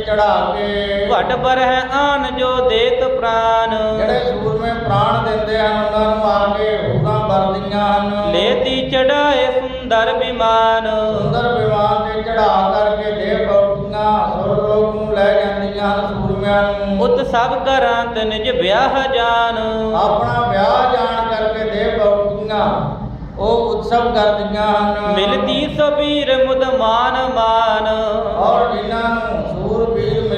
ਚੜਾ ਕੇ। ਘਟ ਪਰ ਹੈ ਆਨ ਜੋ ਦੇਤ ਪ੍ਰਾਨ। ਜਿਹੜੇ ਸੂਰਮੇ ਪ੍ਰਾਣ ਦਿੰਦੇ ਹਨ ਉਹਨਾਂ ਨੂੰ ਆ ਕੇ ਹੁਕਾਂ ਵਰਦੀਆਂ ਹਨ। ਲੇਤੀ ਚੜਾਏ ਸੁੰਦਰ ਵਿਮਾਨ ਸੁੰਦਰ ਵਿਮਾਨ ਤੇ ਚੜਾ ਕਰਕੇ ਦੇਵ ਬਉਟੀਆਂ ਸੁਰਲੋਕ ਨੂੰ ਲੈ ਜਾਂਦੀਆਂ ਹਨ ਸੂਰਮਿਆਂ ਨੂੰ। ਉਤ ਸਭ ਕਰਾਂ ਤੇ ਨਿਜ ਵਿਆਹ ਜਾਨ। ਆਪਣਾ ਵਿਆਹ ਜਾਣ ਕਰਕੇ ਦੇਵ ਬਉਟੀਆਂ ਉਹ ਉਤਸਵ ਕਰਦੀਆਂ ਹਨ। ਮਿਲਤੀ ਸਬੀਰ ਮੁਦ ਮਾਨ ਮਾਨ। ਔਰ ਜਿਨ੍ਹਾਂ ਨੂੰ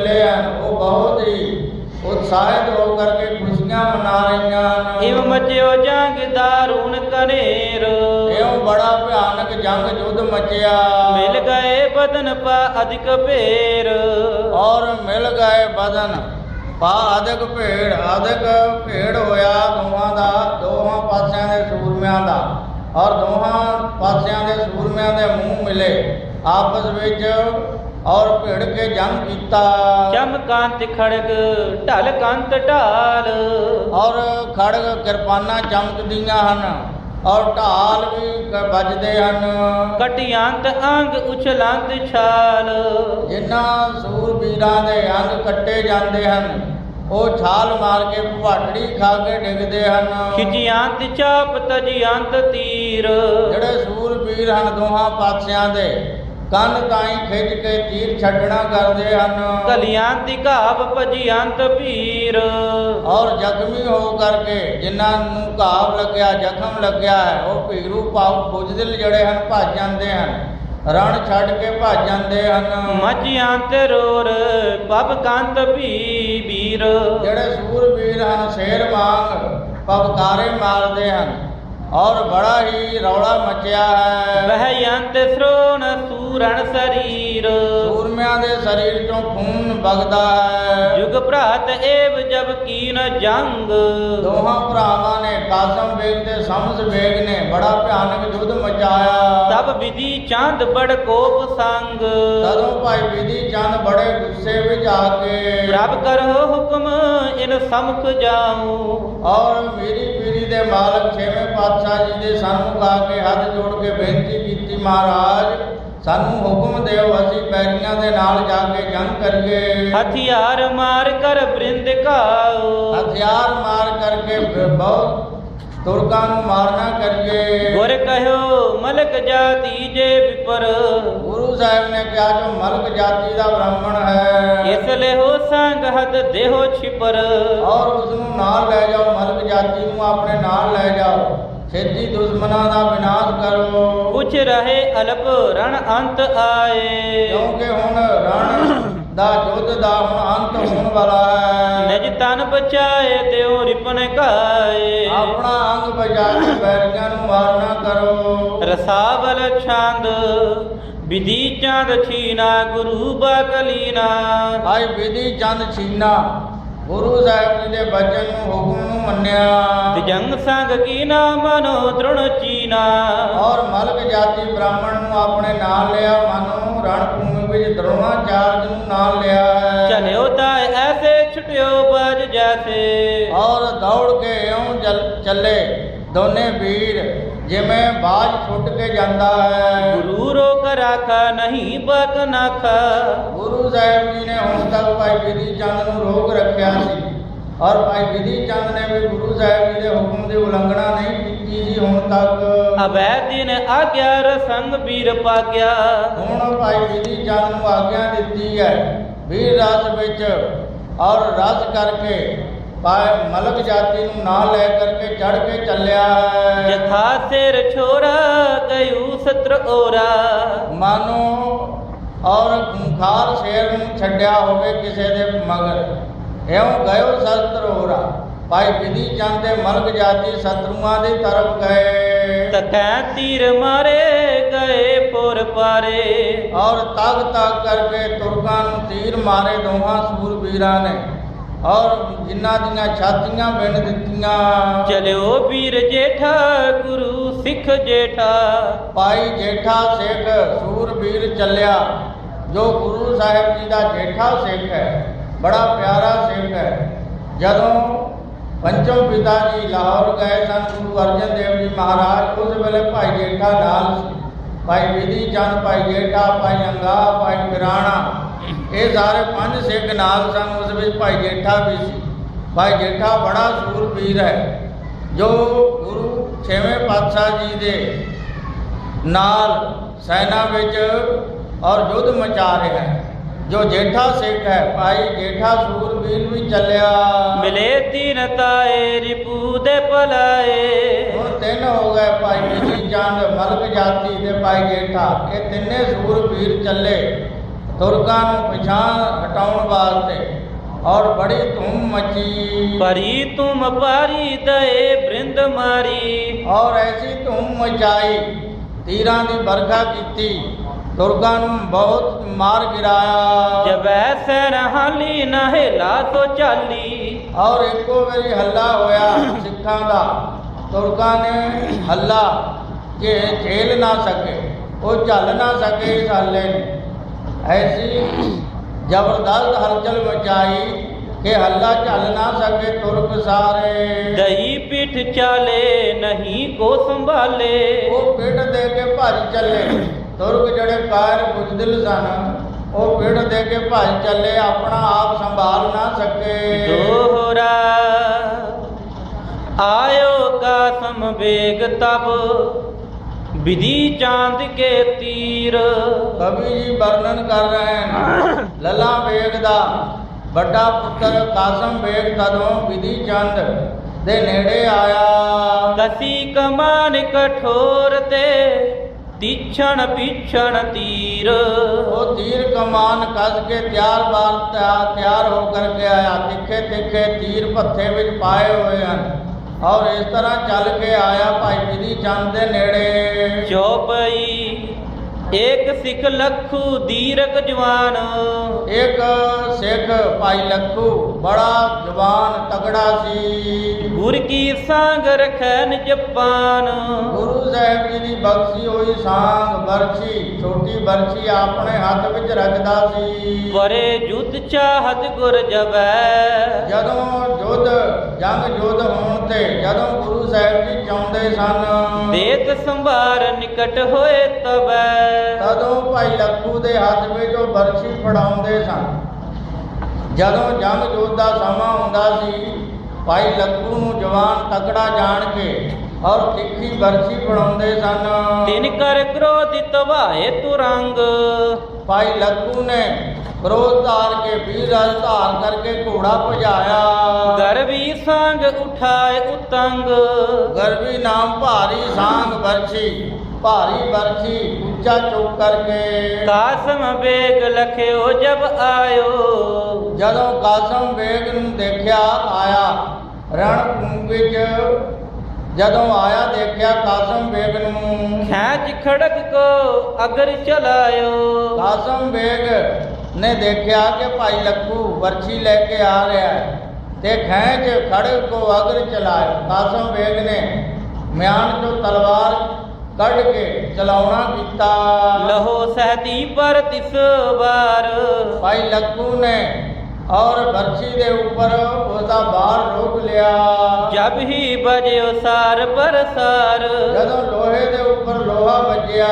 ਮਿਲੇ ਹਨ ਉਹ ਬਹੁਤ ਹੀ ਉਤਸ਼ਾਹਿਤ ਹੋ ਕਰਕੇ ਖੁਸ਼ੀਆਂ ਮਨਾ ਰਹੀਆਂ ਹਨ ਇਵ ਮਚਿਓ ਜੰਗ ਦਾਰੂਣ ਕਨੇਰ। ਇਉਂ ਬੜਾ ਭਿਆਨਕ ਜੰਗ ਯੁੱਧ ਮਚਿਆ। ਮਿਲ ਗਏ ਬਦਨ ਪਾ ਅਧਿਕ ਭੇਰ। ਔਰ ਮਿਲ ਗਏ ਬਦਨ ਪਾ ਅਧਿਕ ਭੇੜ। ਅਧਿਕ ਭੇੜ ਹੋਇਆ ਦੋਹਾਂ ਦਾ ਦੋਹਾਂ ਪਾਸਿਆਂ ਦੇ ਸੂਰਮਿਆਂ ਦਾ। ਔਰ ਦੋਹਾਂ ਪਾਸਿਆਂ ਦੇ ਸੂਰਮਿਆਂ ਦੇ ਮੂੰਹ ਮਿਲੇ। ਆਪਸ ਵਿੱਚ ਔਰ ਭਿੜ ਕੇ ਜੰਗ ਕੀਤਾ। ਚਮ ਕਾਂਤ ਖੜਗ ਢਲ ਕੰਤ ਢਾਲ। ਔਰ ਖੜਗ ਕਿਰਪਾਨਾਂ ਚਮਕਦੀਆਂ ਹਨ ਔਰ ਢਾਲ ਵੀ ਵੱਜਦੇ ਹਨ। ਕਟਿਆੰਤ ਅੰਗ ਉਛਲੰਤ ਛਾਲ। ਜਿਨ੍ਹਾਂ ਸੂਰਬੀਰਾਂ ਦੇ ਅੰਗ ਕੱਟੇ ਜਾਂਦੇ ਹਨ ਉਹ ਛਾਲ ਮਾਰ ਕੇ ਭਵਾਟੜੀ ਖਾ ਕੇ ਡਿੱਗਦੇ ਹਨ। ਖਿਜਿਆੰਤ ਚਾਪ ਤਜਿਆੰਤ ਤੀਰ। ਜਿਹੜੇ ਸੂਰਬੀਰ ਹਨ ਦੋਹਾਂ ਪਾਸਿਆਂ ਦੇ ਕੰਨ ਤਾਈਂ ਖਿੱਚ ਕੇ ਤੀਰ ਛੱਡਣਾ ਕਰਦੇ ਹਨ। ਕਲਿਆੰਤ ਘਾਵ ਭਜਿਆੰਤ ਭੀਰ। ਔਰ ਜ਼ਖਮੀ ਹੋ ਕਰਕੇ ਜਿਨ੍ਹਾਂ ਨੂੰ ਘਾਵ ਲੱਗਿਆ ਜ਼ਖਮ ਲੱਗਿਆ ਹੈ ਉਹ ਭੀਰੂ ਪਾਉ ਬੁਝਦਿਲ ਜਿਹੜੇ ਹਨ ਭੱਜ ਜਾਂਦੇ ਹਨ। ਰਣ ਛੱਡ ਕੇ ਭੱਜ ਜਾਂਦੇ ਹਨ। ਮਜਿਆੰਤ ਰੋਰ ਪਬ ਕੰਤ ਭੀ ਵੀਰ ਜਿਹੜੇ ਸੂਰਬੀਰ ਹਨ ਸ਼ੇਰ ਵਾਂਗ ਪਵਕਾਰੇ ਮਾਰਦੇ ਹਨ। ਔਰ ਬੜਾ ਹੀ ਰੌਲਾ ਮਚਿਆ ਹੈ। ਵਹਿਯੰਤ ਸ੍ਰੋਣ ਸੂਰਣ ਸਰੀਰ। ਸੂਰਮਿਆਂ ਦੇ ਸਰੀਰ ਚੋਂ ਖੂਨ ਵਗਦਾ ਹੈ। ਜੁਗ ਭਰਾਤ ਏਵ ਜਬ ਕੀਨ ਜੰਗ। ਦੋਹਾਂ ਭਰਾਵਾਂ ਨੇ ਕਾਸਮ ਬੇਗ ਤੇ ਸਮਸ ਬੇਗ ਨੇ ਬੜਾ ਭਿਆਨਕ ਯੁੱਧ ਮਚਾਇਆ। ਤਬ ਵਿਧੀ ਚੰਦ ਬੜ ਕੋਪ ਸੰਗ। ਤਦੋਂ ਭਾਈ ਵਿਧੀ ਚੰਦ ਬੜੇ ਗੁੱਸੇ ਵਿੱਚ ਆ ਕੇ ਪ੍ਰਭ ਕਰੋ ਹੁਕਮ ਇਨ ਸਮੁਖ ਜਾਉ। ਔਰ ਮੇਰੀ ਪੀਰੀ ਦੇ ਮਾਲਕ ਛੇਵੇਂ ਪਾਤਸ਼ਾਹ ਜੀ ਦੇ ਸਨਮੁਖ ਆ ਕੇ ਹੱਥ ਜੋੜ ਕੇ ਬੇਨਤੀ ਕੀਤੀ ਮਹਾਰਾਜ ਸਾਨੂੰ ਹੁਕਮ ਦਿਓ ਅਸੀਂ ਪੈਰੀਆਂ ਦੇ ਨਾਲ ਜਾ ਕੇ ਜੰਗ ਕਰੀਏ। ਹਥਿਆਰ ਮਾਰ ਕਰ ਬ੍ਰਿੰਦ ਕਾਉ ਹਥਿਆਰ ਮਾਰ ਕਰਕੇ ਬਹੁਤ ਤੁਰਕਾਂ ਨੂੰ ਮਾਰਨਾ ਕਰੀਏ। ਗੁਰ ਕਹਿਓ ਮਲਕ ਜਾਤੀ ਜੇ ਵਿਪਰ। ਗੁਰੂ ਸਾਹਿਬ ਨੇ ਕਿਹਾ ਜੋ ਮਲਕ ਜਾਤੀ ਦਾ ਬ੍ਰਾਹਮਣ ਹੈ। ਇਸ ਲਿਹੋ ਸੰਗ ਹਦ ਦੇਹੋ ਛਿਪਰ। ਔਰ ਉਸ ਨੂੰ ਨਾਲ ਲੈ ਜਾਓ ਮਲਕ ਜਾਤੀ ਨੂੰ ਆਪਣੇ ਨਾਲ ਲੈ ਜਾਓ। ਛੇਤੀ ਦੁਸ਼ਮਨਾਂ ਦਾ ਵਿਨਾਸ਼ ਕਰੋ। ਕੁਛ ਰਹੇ ਅਲਪ ਰਣ ਅੰਤ ਆਏ। ਕਿਉਂਕਿ ਹੁਣ ਰਣ ਦਾ ਯੁੱਧ ਦਾ ਹੁਣ ਅੰਤ ਹੋਣ ਵਾਲਾ ਹੈ। ਨਿਜ ਤਨ ਬਚਾਏ ਦਿਓ ਰਿਪਨ ਕਾਏ ਆਪਣਾ ਅੰਗ ਬਚਾ ਕੇ ਬੈਰੀਆਂ ਨੂੰ ਮਾਰਨਾ ਕਰੋ। ਰਸਾਵਲ ਛੰਦ ਵਿਧੀ ਚੰਦ ਛੀਨਾ ਗੁਰੂ ਬਕਲੀਨਾ ਭਾਈ ਵਿਧੀ ਚੰਦ ਛੀਨਾ ਗੁਰੂ ਸਾਹਿਬ ਜੀ ਦੇ ਬਚਨ ਨੂੰ ਹੁਕਮ ਨੂੰ ਮੰਨਿਆ। ਵਿਜੰਗ ਸੰਗ ਕੀ ਨਾ ਮਨੋ ਦ੍ਰੁਣ ਚੀਨਾ। ਔਰ ਮਲਕ ਜਾਤੀ ਬ੍ਰਾਹਮਣ ਨੂੰ ਆਪਣੇ ਨਾਲ ਲਿਆ ਮਨੋਂ ਰਣ ਭੂਮੀ ਵਿੱਚ ਦਰੋਣਾਚਾਰਜ ਨੂੰ ਨਾਲ ਲਿਆ। ਚਲਿਓ ਤਾਂ ਐਸੇ ਛੁਟਿਓ ਬਜ ਜੈਸੇ। ਔਰ ਦੌੜ ਕੇ ਇਉਂ ਚੱਲੇ ਦੋਨੇ ਵੀਰ ਜਿਵੇਂ ਬਾਜ ਛੁੱਟ ਕੇ ਜਾਂਦਾ ਹੈ। ਗੁਰੂ ਰੋਕ ਰਾਖਾ ਨਹੀਂ ਬਕ ਨਾਖਾ ਗੁਰੂ ਸਾਹਿਬ ਜੀ ਨੇ ਹੁਣ ਤੱਕ ਭਾਈ ਵਿਧੀ ਚੰਦ ਨੂੰ ਰੋਕ ਰੱਖਿਆ ਸੀ। ਔਰ ਭਾਈ ਵਿਧੀ ਚੰਦ ਨੇ ਵੀ ਗੁਰੂ ਸਾਹਿਬ ਜੀ ਦੇ ਹੁਕਮ ਦੀ ਉਲੰਘਣਾ ਨਹੀਂ ਕੀਤੀ ਸੀ ਹੁਣ ਤੱਕ। ਅਬੈ ਦਿਨ ਆਗਿਆ ਰਸੰਗ ਵੀਰ ਪਾਗਿਆ। ਹੁਣ ਭਾਈ ਵਿਧੀ ਚੰਦ ਨੂੰ ਆਗਿਆ ਦਿੱਤੀ ਹੈ। ਵੀਰ ਰਸ ਵਿੱਚ ਔਰ ਰਸ ਕਰਕੇ ਭਾਈ ਮਲਕ ਜਾਤੀ ਨੂੰ ਨਾਲ ਲੈ ਕਰਕੇ ਚੜ ਕੇ ਚੱਲਿਆ। ਹੈ ਜਥਾ ਸਿਰ ਛੋਰਾ ਗਯੂ ਸਤਰ ਓਰਾ ਮਾਨੋ ਔਰ ਖੁੰਖਾਰ ਸ਼ੇਰ ਨੂੰ ਛੱਡਿਆ ਹੋਵੇ ਕਿਸੇ ਦੇ ਮਗਰ। ਇਉਂ ਗਇਓ ਸ਼ਸਤਰ ਹੋਰਾ ਭਾਈ ਵਿਧੀ ਚੰਦ ਮਲਕ ਜਾਤੀ ਸ਼ਤਰੂਆਂ ਦੀ ਤਰਫ ਗਏ। ਤਕੈ ਤੀਰ ਮਾਰੇ ਗਏ ਪੁਰ ਪਾਰੇ। ਔਰ ਤਗ ਤਗ ਕਰਕੇ ਤੁਰਕਾਂ ਨੂੰ ਤੀਰ ਮਾਰੇ ਦੋਹਾਂ ਸੂਰਬੀਰਾਂ ਨੇ। ਔਰ ਜਿਨ੍ਹਾਂ ਦੀਆਂ ਛਾਤੀਆਂ ਵਿੰਨ ਦਿੱਤੀਆਂ। ਚਲਿਓ ਵੀਰ ਜੇਠਾ ਗੁਰੂ ਸਿੱਖ ਜੇਠਾ। ਭਾਈ ਜੇਠਾ ਸਿੱਖ ਸੂਰਬੀਰ ਚੱਲਿਆ। ਜੋ ਗੁਰੂ ਸਾਹਿਬ ਜੀ ਦਾ ਜੇਠਾ ਸਿੱਖ ਹੈ ਬੜਾ ਪਿਆਰਾ ਸਿੱਖ ਹੈ। ਜਦੋਂ ਪੰਚਮ ਪਿਤਾ ਜੀ ਲਾਹੌਰ ਗਏ ਸਨ ਗੁਰੂ ਅਰਜਨ ਦੇਵ ਜੀ ਮਹਾਰਾਜ ਉਸ ਵੇਲੇ ਭਾਈ ਜੇਠਾ ਨਾਲ ਭਾਈ ਵਿਧੀ ਚੰਦ ਭਾਈ ਜੇਠਾ ਭਾਈ ਅੰਗਾ ਭਾਈ ਪਿਰਾਣਾ ਇਹ ਸਾਰੇ ਪੰਜ ਸਿੱਖ ਨਾਲ ਸਨ ਉਸ ਵਿੱਚ ਭਾਈ ਜੇਠਾ ਵੀ ਸੀ। ਭਾਈ ਜੇਠਾ ਬੜਾ ਸੂਰਬੀਰ ਹੈ ਜੋ ਗੁਰੂ ਛੇਵੇਂ ਪਾਤਸ਼ਾਹ ਜੀ ਦੇ ਨਾਲ ਸੈਨਾ ਵਿੱਚ ਔਰ ਯੁੱਧ ਮਚਾ ਰਿਹਾ ਹੈ। ਜੋ ਜੇਠਾ ਸਿੱਖ ਹੈ ਭਾਈ ਜੇਠਾ ਸੂਰਬੀਰ ਵੀ ਚੱਲਿਆ। ਮਿਲੇ ਤੀਨ ਤਾਏ ਰਿਪੂ ਦੇ ਪਲਾਏ ਹੁਣ ਤਿੰਨ ਹੋ ਗਏ ਭਾਈ ਵਿਧੀ ਚੰਦ ਮਲਕ ਜਾਤੀ ਤੇ ਭਾਈ ਜੇਠਾ। ਇਹ ਤਿੰਨੇ ਸੂਰਬੀਰ ਚੱਲੇ। दुर्गा पिछान हटाउन वास्ते और बड़ी तुम मची। परी तुम परी दए बृंद मारी। और ऐसी तुम मचाई तीरा की बरखा की थी दुर्गा नु बहुत मार गिराया। जब ऐसे हाली न हिला तो चाली। और एको मेरी हल्ला होया सिखा का दुर्गा ने हल्ला के झेल ना सके वो चल ना सके इस हल्ले ने। ਐਸੀ ਜ਼ਬਰਦਸਤ ਹਲਚਲ ਮਚਾਈ ਕਿ ਹੱਲਾ ਝੱਲ ਨਾ ਸਕੇ ਤੁਰਕ ਸਾਰੇ दही पीठ चाले नहीं को संभाले ਉਹ ਪਿੱਠ ਦੇ ਕੇ ਭੱਜ ਚੱਲੇ ਤੁਰਕ ਜਿਹੜੇ ਕਾਇਰ ਬੁਜ਼ਦਿਲ ਸਨ ਉਹ ਪਿੱਠ ਦੇ ਕੇ ਭੱਜ ਚੱਲੇ ਆਪਣਾ ਆਪ ਸੰਭਾਲ ਨਾ ਸਕੇ दोहरा आयो का समवेग तब ਵਿਧੀ ਚਾਂਦ ਕੇ ਤੀਰ। ਕਵੀ ਜੀ ਵਰਣਨ ਕਰ ਰਹੇ ਹਨ। ਲੱਲਾ ਬੇਗ ਦਾ ਵੱਡਾ ਪੁੱਤਰ ਕਾਸਮ ਬੇਗ ਕਦੋਂ ਵਿਧੀ ਚੰਦ ਦੇ ਨੇੜੇ ਆਇਆ? ਕਸੀ ਕਮਾਨ ਕਠੋਰ ਤੇ ਤੀਛਣ ਪਿਛਣ ਤੀਰ। ਉਹ ਤੀਰ ਕਮਾਨ ਕੱਸ ਕੇ ਤਿਆਰ ਬਾਰ ਤਿਆਰ ਹੋ ਕਰਕੇ ਆਇਆ। ਤਿੱਖੇ ਤਿੱਖੇ ਤੀਰ ਪੱਥੇ ਵਿੱਚ ਪਾਏ ਹੋਏ ਹਨ। ਔਰ ਇਸ ਤਰ੍ਹਾਂ ਚੱਲ ਕੇ ਆਇਆ ਭਾਈ ਜੀ ਚੰਦ ਦੇ ਨੇੜੇ। ਚੋਪਈ ਏਕ ਸਿੱਖ ਲੱਖੂ ਦੀਰਕ ਜਵਾਨ। ਇੱਕ ਸਿੱਖ ਭਾਈ ਲੱਖੂ ਬੜਾ ਜਵਾਨ ਤਗੜਾ ਸੀ। ਗੁਰ ਕੀ ਸੰਗ ਰਖੈ ਨਿਜ ਪਾਨ। ਗੁਰੂ ਸਾਹਿਬ ਜੀ ਦੀ ਬਖਸ਼ੀ ਹੋਈ ਸਾਂਗ ਬਰਛੀ ਛੋਟੀ ਬਰਛੀ ਆਪਣੇ ਹੱਥ ਵਿੱਚ ਰੱਖਦਾ ਸੀ। ਪਰੇ ਜੁਤ ਚਾਹਤ ਗੁਰ ਜਬੈ ਜਦੋਂ ਜੁੱਧ ਜੰਗ ਜੁੱਧ ਹੋਣ ਤੇ ਜਦੋਂ ਗੁਰੂ ਸਾਹਿਬ ਜੀ ਚਾਹੁੰਦੇ ਸਨ। ਦੇਤ ਸੰਭਾਰ ਨਿਕਟ ਹੋਏ ਤਬੈ ਤਦੋਂ ਭਾਈ ਲੱਖੂ ਦੇ ਹੱਥ ਵਿੱਚ ਬਰਛੀ ਫੜਾਉਂਦੇ ਸਨ। ਜਦੋਂ ਜੰਗ ਯੁੱਧ ਦਾ ਸਮਾਂ ਹੁੰਦਾ ਸੀ ਭਾਈ ਲੱਖੂ ਨੂੰ ਜਵਾਨ ਤਕੜਾ ਜਾਣ ਕੇ ਔਰ ਤਿੱਖੀ ਬਰਛੀ ਫੜਾਉਂਦੇ ਸਨ। ਤਿਨ ਕਰ ਕ੍ਰੋਧਿਤ ਵਾਏ ਤੁਰੰਗ ਭਾਈ ਲੱਖੂ ਨੇ ਕ੍ਰੋਧ ਧਾਰ ਕੇ ਵੀਰ ਰਸ ਧਾਰ ਕਰਕੇ ਘੋੜਾ ਭਜਾਇਆ। ਗਰਵੀ ਸੰਗ ਉਠਾਏ ਉਤੰਗ। ਗਰਵੀ ਨਾਮ ਭਾਰੀ ਸਾੰਗ ਬਰਛੀ ਭਾਰੀ ਬਰਛੀ ਉੱਚਾ ਚੁੱਕ ਕਰਕੇ। ਕਾਸਮ ਬੇਗ ਲਖਿਓ ਜਬ ਆਇਓ। ਜਦੋਂ ਕਾਸਮ ਵੇਗ ਨੂੰ ਦੇਖਿਆ ਆਇਆ ਰਣ ਵਿੱਚ ਜਦੋਂ ਆਇਆ ਦੇਖਿਆ ਕਾਸਮ ਵੇਗ ਨੂੰ। ਖੈਚ ਖੜਕ ਕੋ ਅਗਰ ਚਲਾਇਓ। ਕਾਸਮ ਵੇਗ ਨੇ ਦੇਖਿਆ ਕਿ ਭਾਈ ਲੱਖੂ ਵਰਛੀ ਲੈ ਕੇ ਆ ਰਿਹਾ ਹੈ ਤੇ ਖੈਂਚ ਖੜਕ ਕੋ ਅਗਰ ਚਲਾਇਆ ਕਾਸਮ ਵੇਗ ਨੇ ਮਿਆਨ ਤੋਂ ਤਲਵਾਰ ਕੱਢ ਕੇ ਚਲਾਉਣਾ ਕੀਤਾ। ਲਹੋ ਸਹਤੀ ਪਰ ਤਿਸ ਵਾਰ। ਭਾਈ ਲੱਖੂ ਨੇ ਔਰ ਵਰਛੀ ਦੇ ਉੱਪਰ ਉਹਦਾ ਬਾਹਰ ਰੋਕ ਲਿਆ। ਜਬ ਹੀ ਬਜਿਓ ਸਾਰ ਪਰਸਾਰ ਜਦੋਂ ਲੋਹੇ ਦੇ ਉੱਪਰ ਲੋਹਾ ਵੱਜਿਆ।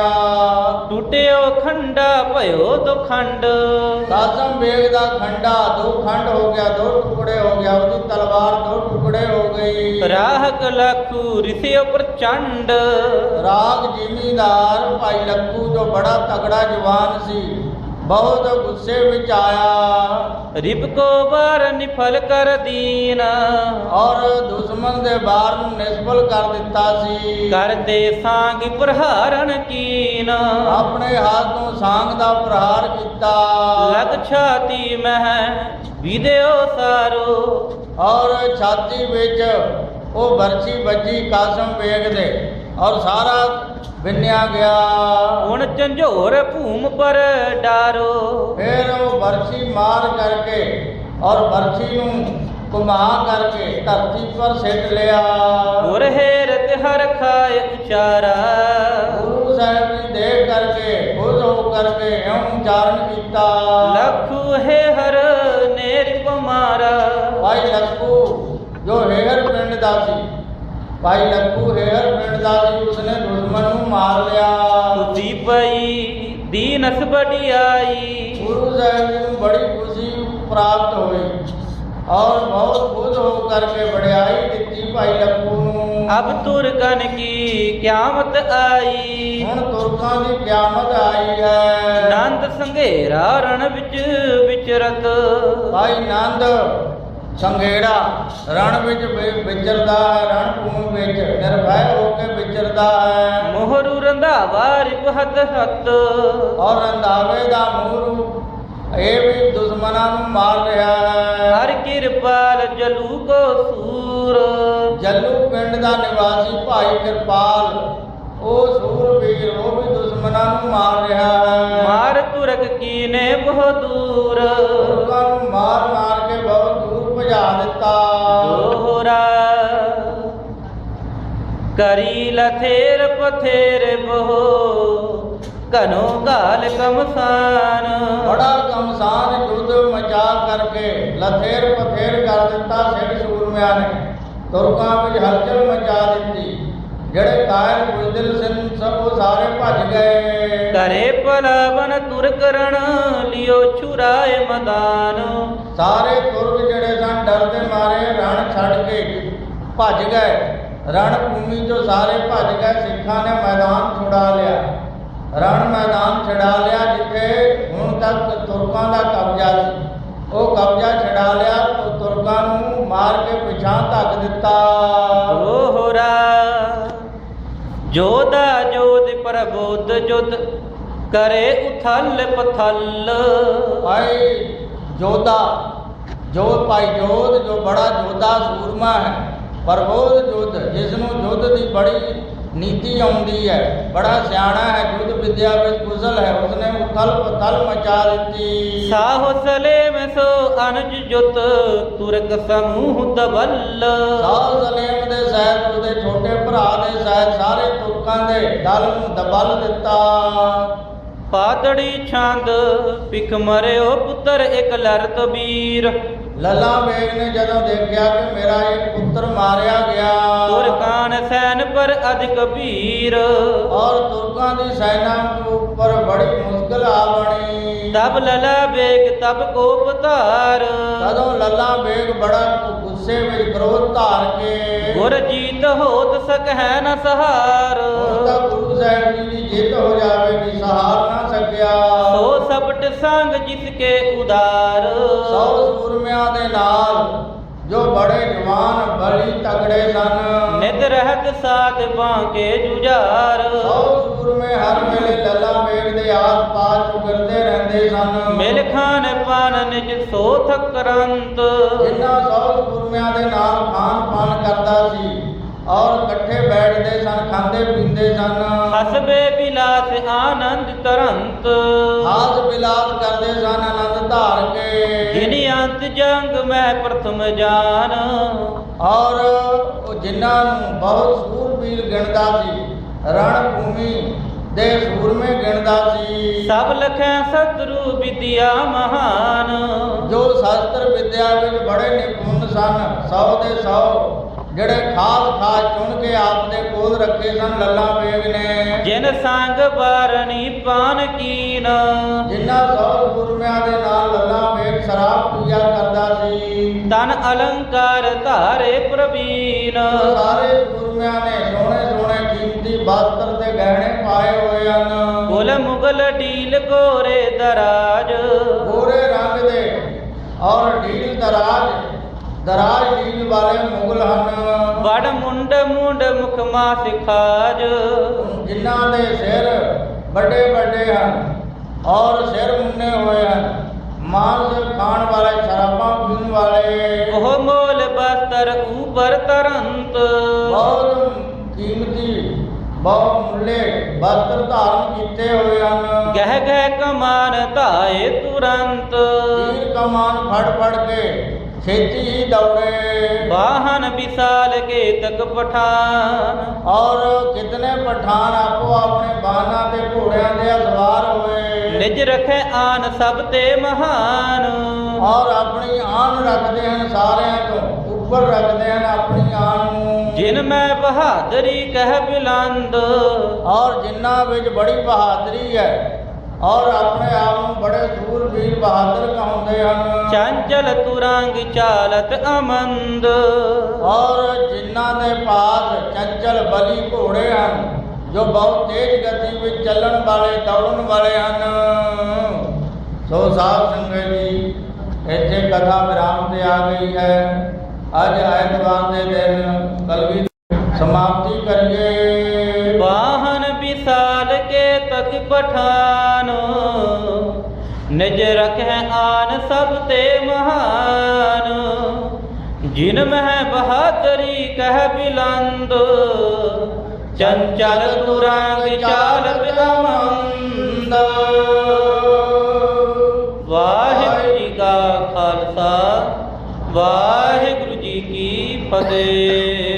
ਟੁੱਟਿਓ ਖੰਡਾ ਭਇਓ ਦੁਖੰਡ। ਕਾਸਮ ਵੇਗ ਦਾ ਖੰਡਾ ਦੋ ਖੰਡ ਹੋ ਗਿਆ ਦੋ ਟੁਕੜੇ ਹੋ ਗਿਆ ਉਹਦੀ ਤਲਵਾਰ ਦੋ ਟੁਕੜੇ ਹੋ ਗਈ। ਰਾਹਕ ਲਖੂ ਰਿਸਿਓ ਪ੍ਰਚੰਡ। ਰਾਗ ਜ਼ਿਮੀਂਦਾਰ ਭਾਈ ਲੱਖੂ ਜੋ ਬੜਾ ਤਗੜਾ ਜਵਾਨ ਸੀ। ਬਹੁਤ ਗੁੱਸੇ ਵਿੱਚ ਆਇਆ। ਰਿਪ ਕੋ ਬਾਰ ਨਿਫਲ ਕਰ ਦੀਨ। ਔਰ ਦੁਸ਼ਮਣ ਦੇ ਬਾਰ ਨੂੰ ਨਿਸਬਲ ਕਰ ਦਿੱਤਾ ਸੀ। ਕਰਦੇ ਸਾਂਗ ਪ੍ਰਹਾਰਨ ਕੀਨ। ਆਪਣੇ ਹੱਥ ਨੂੰ ਸਾੰਗ ਦਾ ਪ੍ਰਹਾਰ ਕੀਤਾ। ਲਗ ਛਾਤੀ ਮਹਿ ਵਿਦਿਓ ਸਾਰੋ। ਔਰ ਛਾਤੀ ਵਿੱਚ ਉਹ ਬਰਛੀ ਵੱਜੀ ਕਾਸਮ ਵੇਗ ਦੇ ਔਰ ਸਾਰਾ ਵਿੰਨਿਆ ਗਿਆ। ਹੁਣ ਝੰਜੋਰ ਭੂਮ ਪਰ ਡਾਰੋ। ਫਿਰ ਉਹ ਬਰਛੀ ਮਾਰ ਕਰਕੇ ਔਰ ਬਰਛੀ ਨੂੰ ਘੁਮਾ ਕਰਕੇ ਧਰਤੀ ਪਰ ਸਿੱਟ ਲਿਆ। ਗੁਰ ਹੇਰਤ ਹਰ ਖਾਏ ਉਚਾਰਾ। ਗੁਰੂ ਸਾਹਿਬ ਜੀ ਦੇਖ ਕਰਕੇ ਖੁਦ ਹੋ ਕਰਕੇ ਇਉਂ ਉਚਾਰਨ ਕੀਤਾ। ਲਖੂ ਹੈ ਹਰ ਨੇਰ ਕੁਮਾਰਾ। ਭਾਈ ਲੱਖੂ ਜੋ ਹੇਹਰ ਪਿੰਡ ਦਾ ਸੀ ਭਾਈ ਲੱਖੂ ਹੇਹਰ ਪਿੰਡ ਦਾ ਸੀ ਉਸਨੇ ਦੁਸ਼ਮਣ ਨੂੰ ਮਾਰ ਲਿਆ। ਤੁਸੀ ਪਈ ਦੀਨਸ ਬੜਿਆਈ ਗੁਰੂ ਸਾਹਿਬ ਜੀ ਨੂੰ ਬੜੀ ਖੁਸ਼ੀ ਪ੍ਰਾਪਤ ਹੋਈ ਔਰ ਬਹੁਤ ਖੁਸ਼ ਹੋ ਕਰਕੇ ਵਡਿਆਈ ਦਿੱਤੀ ਭਾਈ ਲੱਖੂ ਨੂੰ। ਅਬ ਤੁਰਕਨ ਕੀ ਕਿਆਮਤ ਆਈ। ਹੁਣ ਤੁਰਕਾਂ ਦੀ ਕਿਆਮਤ ਆਈ ਹੈ। ਨੰਦ ਸੰਘੇਰਾ ਰਣ ਵਿੱਚ ਵਿਚਰਤ। ਭਾਈ ਨੰਦ ਸੰਘੇੜਾ ਰਣ ਵਿੱਚ ਵਿਚਰਦਾ ਹੈ ਰਣ ਭੂਮੀ ਵਿੱਚ ਨਿਰਭੈ ਹੋ ਕੇ ਵਿਚਰਦਾ ਹੈ। ਮੋਹਰੂ ਰੰਧਾਵਾ ਰਿਪ ਹੱਥ ਹੱਥ ਔਰ ਰੰਧਾਵੇ ਦਾ ਮੂਰੂ ਇਹ ਵੀ ਦੁਸ਼ਮਣਾਂ ਨੂੰ ਮਾਰ ਰਿਹਾ ਹੈ। ਹਰ ਜਲੂ ਕੋ ਸੂਰ। ਜੱਲੂ ਪਿੰਡ ਦਾ ਨਿਵਾਸੀ ਭਾਈ ਕਿਰਪਾਲ ਉਹ ਸੂਰਬੀਰ ਉਹ ਵੀ ਦੁਸ਼ਮਣਾਂ ਨੂੰ ਮਾਰ ਰਿਹਾ ਹੈ। ਮਾਰ ਤੁਰਕ ਕੀਨੇ ਬਹੁ ਦੂਰ। ਲੋਕਾਂ ਨੂੰ ਮਾਰ ਮਾਰ ਕੇ ਬਹੁਤ ਦੂਰ ਭਜਾ ਦਿੱਤਾ। ਦੋਹਰਾ ਕਰੀ ਲਥੇਰ ਪਥੇਰ ਬਹੁ ਕਨੋ ਗਾਲ ਕਮਸਾਨ। ਬੜਾ ਕਮਸਾਨ ਯੁੱਧ ਮਚਾ ਕਰਕੇ ਲਥੇਰ ਪਥੇਰ ਕਰ ਦਿੱਤਾ ਸਿਰ ਸੂਰਮਿਆਂ ਨੇ। ਤੁਰਕਾਂ ਵਿੱਚ ਹਲਚਲ ਮਚਾ ਦਿੱਤੀ। ਜਿਹੜੇ ਕਾਇਰ ਗੁਰਦਿਲ ਸਿੰਘ ਸਭ ਉਹ ਸਾਰੇ ਭੱਜ ਗਏ। ਕਰੇ ਪਲਾਵਨ ਤੁਰ ਕਰਣ ਲਿਓ ਛੁਰਾਏ ਮਦਾਨ। ਸਾਰੇ ਤੁਰਕ ਜਿਹੜੇ ਸਨ ਡਰਦੇ ਮਾਰੇ ਰਣ ਛੱਡ ਕੇ ਭੱਜ ਗਏ। ਰਣ ਭੂਮੀ ਤੋਂ ਸਾਰੇ ਭੱਜ ਗਏ ਸਿੱਖਾਂ ਨੇ ਮੈਦਾਨ ਛੁਡਾ ਲਿਆ। ਰਣ ਮੈਦਾਨ ਛਡਾ ਲਿਆ ਜਿੱਥੇ ਹੁਣ ਤੱਕ ਤੁਰਕਾਂ ਦਾ ਕਬਜ਼ਾ ਸੀ। ਉਹ ਕਬਜ਼ਾ ਛਡਾ ਲਿਆ ਤੁਰਕਾਂ ਨੂੰ ਮਾਰ ਕੇ ਪਿਛਾਂ ਧੱਕ ਦਿੱਤਾ। ਦੋਹਰਾ ਜੋਦਾ ਜੋਦ ਪ੍ਰਬੋਧ ਜੁਦ ਕਰੇ ਉਥਲ ਪਥਲ। ਭਾਈ ਜੋਧਾ, ਜੋ ਭਾਈ ਜੋਧ, ਜੋ ਬੜਾ ਜੋਧਾ ਸੂਰਮਾ ਹੈ, ਪ੍ਰਬੋਧ ਜੋਧ ਜਿਸ ਨੂੰ ਜੁੱਧ ਦੀ ਬੜੀ ਨੀਤੀ ਆਉਂਦੀ ਹੈ। ਬੜਾ ਸਿਆਣਾ ਹੈ ਜੁੱਧ ਵਿਦਿਆ ਵਿੱਚ ਕੁਸ਼ਲ ਹੈ। ਉਸਨੇ ਉਥਲ ਪਥਲ ਮਚਾ ਦਿੱਤੀ। ਸਾਹੋ ਸਲੇਮ ਸੋ ਅਨਜ ਜੁਤ ਤੁਰਕ ਸਮੂਹ ਦਬਲ ਸਾਲ ਸਲੇਮ ਦੇ ਸਹਿਤ ਉਹਦੇ ਛੋਟੇ ਭਰਾ ਦੇ ਸਹਿਤ ਸਾਰੇ ਤੁਰਕਾਂ ਦੇ ਦਲ ਨੂੰ ਦਬਲ ਦਿੱਤਾ। ਪਾਤੜੀ ਛੰਦ ਪਿਖ ਮਰਿਓ ਪੁੱਤਰ ਇੱਕ ਲਰਤ ਵੀਰ। ਲੱਲਾ ਬੇਗ ਨੇ ਜਦੋਂ ਦੇਖਿਆ ਕਿ ਮੇਰਾ ਇੱਕ ਪੁੱਤਰ ਮਾਰਿਆ ਗਿਆ। ਤੁਰਕਾਨ ਸੈਨ ਪਰ ਅਧਿਕ ਵੀਰ ਔਰ ਤੁਰਕਾਂ ਦੀ ਸੈਨਾ ਉੱਪਰ ਬੜੀ ਮੁਸ਼ਕਲ ਆ ਬਣੀ। ਤਬ ਲਲਾ ਬੇਗ ਤਬ ਕੋਪ ਧਾਰ ਤਦੋਂ ਲੱਲਾ ਬੇਗ ਬੜਾ ਗੁੱਸੇ ਵਿੱਚ ਕ੍ਰੋਧ ਧਾਰ ਕੇ। ਗੁਰ ਜੀਤ ਹੋਤ ਸਕਹਿ ਨ ਸਹਾਰ। ਤਾਂ ਗੁਰੂ ਸਾਹਿਬ ਜੀ ਦੀ ਜਿੱਤ ਹੋ ਜਾਵੇਗੀ ਸਹਾਰ ਨਾ ਸਕਿਆ ਸੋ ਸਪਟ ਸੰਗ ਜਿਸ ਕੇ ਉਦਾਰ। ਸੌ ਸੂਰਮਿਆਂ ਦੇ ਨਾਲ ਜੋ ਬੜੇ ਜਵਾਨ ਬੜੀ ਤਗੜੇ ਸਨ। ਨਿਤ ਰਹਿਤ ਸਾਥ ਬਾਂਕੇ ਜੁਝਾਰ। ਸੌ ਸੂਰਮੇ ਹਰ ਵੇਲੇ ਲੱਲਾ ਬੇਗ ਦੇ ਆਸ ਪਾਸ ਚੁਗਰਦੇ ਰਹਿੰਦੇ ਸਨ। ਮਿਲ ਖਾਨ ਪਾਨ ਨਿਜ ਸੋ ਥਕਰੰਤ ਜਿਨ੍ਹਾਂ ਸੌ ਸੂਰਮਿਆਂ ਦੇ ਨਾਲ ਖਾਨ ਪਾਨ ਕਰਦਾ ਸੀ ਔਰ ਇਕੱਠੇ ਬੈਠਦੇ ਸਨ ਖਾਂਦੇ ਪੀਂਦੇ ਸਨ। ਹਸਬੇ ਬਿਲਾਸ ਆਨੰਦ ਤਰੰਤ। ਹਾਸ ਬਿਲਾਸ ਕਰਦੇ ਸਨ ਆਨੰਦ ਧਾਰ ਕੇ। ਜਿਨ ਅੰਤ ਜੰਗ ਮੈਂ ਪ੍ਰਥਮ ਜਾਨ। ਔਰ ਉਹ ਜਿਨ੍ਹਾਂ ਨੂੰ ਬਹੁਤ ਸੂਰਬੀਰ ਗਿਣਦਾ ਸੀ ਰਣ ਭੂਮੀ ਦੇ ਸੂਰਮੇ ਗਿਣਦਾ ਸੀ। ਸਭ ਲਖੈ ਸਤਰੂ ਵਿਦਿਆ ਮਹਾਨ। ਜੋ ਸ਼ਾਸਤਰ ਵਿਦਿਆ ਵਿੱਚ ਬੜੇ ਨਿਪੁੰਨ ਸਨ 100 ਦੇ 100 ਜਿਹੜੇ ਖਾਸ ਖਾਸ ਚੁਣ ਕੇ ਆਪ ਦੇ ਕੋਲ ਰੱਖੇ ਸਨ ਲੱਲਾ ਬੇਗ ਨੇ। ਜਿਨ ਸੰਗ ਬਾਰਣੀ ਪਾਨ ਕੀਨ। ਜਿਨ੍ਹਾਂ ਸੌ ਸੂਰਮਿਆਂ ਦੇ ਨਾਲ ਲੱਲਾ ਬੇਗ ਸ਼ਰਾਬ ਪੀਆ ਕਰਦਾ ਸੀ। ਤਨ ਅਲੰਕਾਰ ਧਾਰੇ ਪ੍ਰਵੀਨ। ਸਾਰੇ ਸੂਰਮਿਆਂ ਨੇ ਸੋਹਣੇ ਸੋਹਣੇ ਕੀਮਤੀ ਵਸਤਰ ਤੇ ਗਹਿਣੇ ਪਾਏ ਹੋਏ ਹਨ। ਕੁਲ ਮੁਗਲ ਢੀਲ ਗੋਰੇ ਦਰਾਜ। ਗੋਰੇ ਰੰਗ ਦੇ ਔਰ ਢੀਲ ਦਰਾਜ ਦਰਾਜ ਢੀਲ ਵਾਲੇ ਮੁਗਲ ਹਨ। ਵੜ ਮੁੰਡ ਮੁੰਡ ਮੁਖ ਮਾ ਸਿਖਾਜ। ਜਿਨ੍ਹਾਂ ਦੇ ਸਿਰ ਵੱਡੇ ਵੱਡੇ ਹਨ ਔਰ ਸਿਰ ਮੁੰਨੇ ਹੋਏ ਹਨ। ਮਾਂਸ ਖਾਣ ਵਾਲੇ ਸ਼ਰਾਬਾਂ ਪੀਣ ਵਾਲੇ। ਉਹ ਮੋਲ ਬਸਤਰ ਉਬਰ ਤਰੰਤ। ਬਹੁਤ ਕੀਮਤੀ ਬਹੁਤ ਮੁੱਲੇ ਵਸਤਰ ਧਾਰਨ ਕੀਤੇ ਹੋਏ ਹਨ। ਗਹਿ ਗਹਿ ਕਮਾਨ ਧਾਏ ਤੁਰੰਤ। ਤੀਰ ਕਮਾਨ ਫੜ ਫੜ ਕੇ ਛੇਤੀ ਦੌੜੇ। ਵਾਹਨ ਵਿਸਾਲ ਕੇ ਤਕ ਪਠਾਨ। ਔਰ ਕਿਤਨੇ ਪਠਾਨ ਆਪੋ ਆਪਣੇ ਬਾਹਾਂ ਤੇ ਘੋੜਿਆਂ ਦੇ ਸਵਾਰ ਹੋਏ। ਨਿਜ ਰਖੈ ਆਨ ਸਭ ਤੇ ਮਹਾਨ। ਔਰ ਆਪਣੀ ਆਨ ਰੱਖਦੇ ਹਨ ਸਾਰਿਆਂ ਤੋਂ ਉੱਪਰ ਰੱਖਦੇ ਹਨ ਆਪਣੀ ਆਨ ਨੂੰ। ਜਿਨ ਮੈਂ ਬਹਾਦਰੀ ਕਹਿ ਬਿਲੰਦ। ਔਰ ਜਿਨ੍ਹਾਂ ਵਿੱਚ ਬੜੀ ਬਹਾਦਰੀ ਹੈ ਔਰ ਆਪਣੇ ਆਪ ਨੂੰ ਬੜੇ ਸੂਰਬੀਰ ਬਹਾਦਰ ਕਹਾਉਂਦੇ ਹਨ। ਚੰਚਲ ਤੁਰੰਗ ਚਾਲਤ ਅਮੰਦ। ਔਰ ਜਿਨ੍ਹਾਂ ਦੇ ਪਾਸ ਚੰਚਲ ਬਲੀ ਘੋੜੇ ਹਨ ਜੋ ਬਹੁਤ ਤੇਜ਼ ਗਤੀ ਵਿੱਚ ਚੱਲਣ ਵਾਲੇ ਦੌੜਨ ਵਾਲੇ ਹਨ। ਸੋ ਸਾਧ ਸੰਗਤ ਜੀ ਇੱਥੇ ਕਥਾ ਵਿਰਾਮ ਤੇ ਆ ਗਈ ਹੈ। ਅੱਜ ਐਤਵਾਰ ਦੇ ਦਿਨ ਕਲਗੀ ਸਮਾਪਤੀ ਕਰੀਏ। ਵਾਹਨ ਵਿਸਾਲ ਕੇ ਤਕ ਪਠਾਨ ਨਿਜ ਰਖੈ ਆਨ ਸਭ ਤੇ ਮਹਾਨ। ਜਿਨ ਮਹਿ ਬਹਾਦਰੀ ਕਹਿ ਬਿਲੰਦ, ਚੰਚਲ ਤੁਰੰਗ ਚਾਲਤ ਅਮੰਦ ਵਾਹਿਗੁਰੂ ਜੀ ਕਾ ਖਾਲਸਾ, ਵਾਹਿਗੁਰੂ ਜੀ ਕੀ ਫਤਿਹ।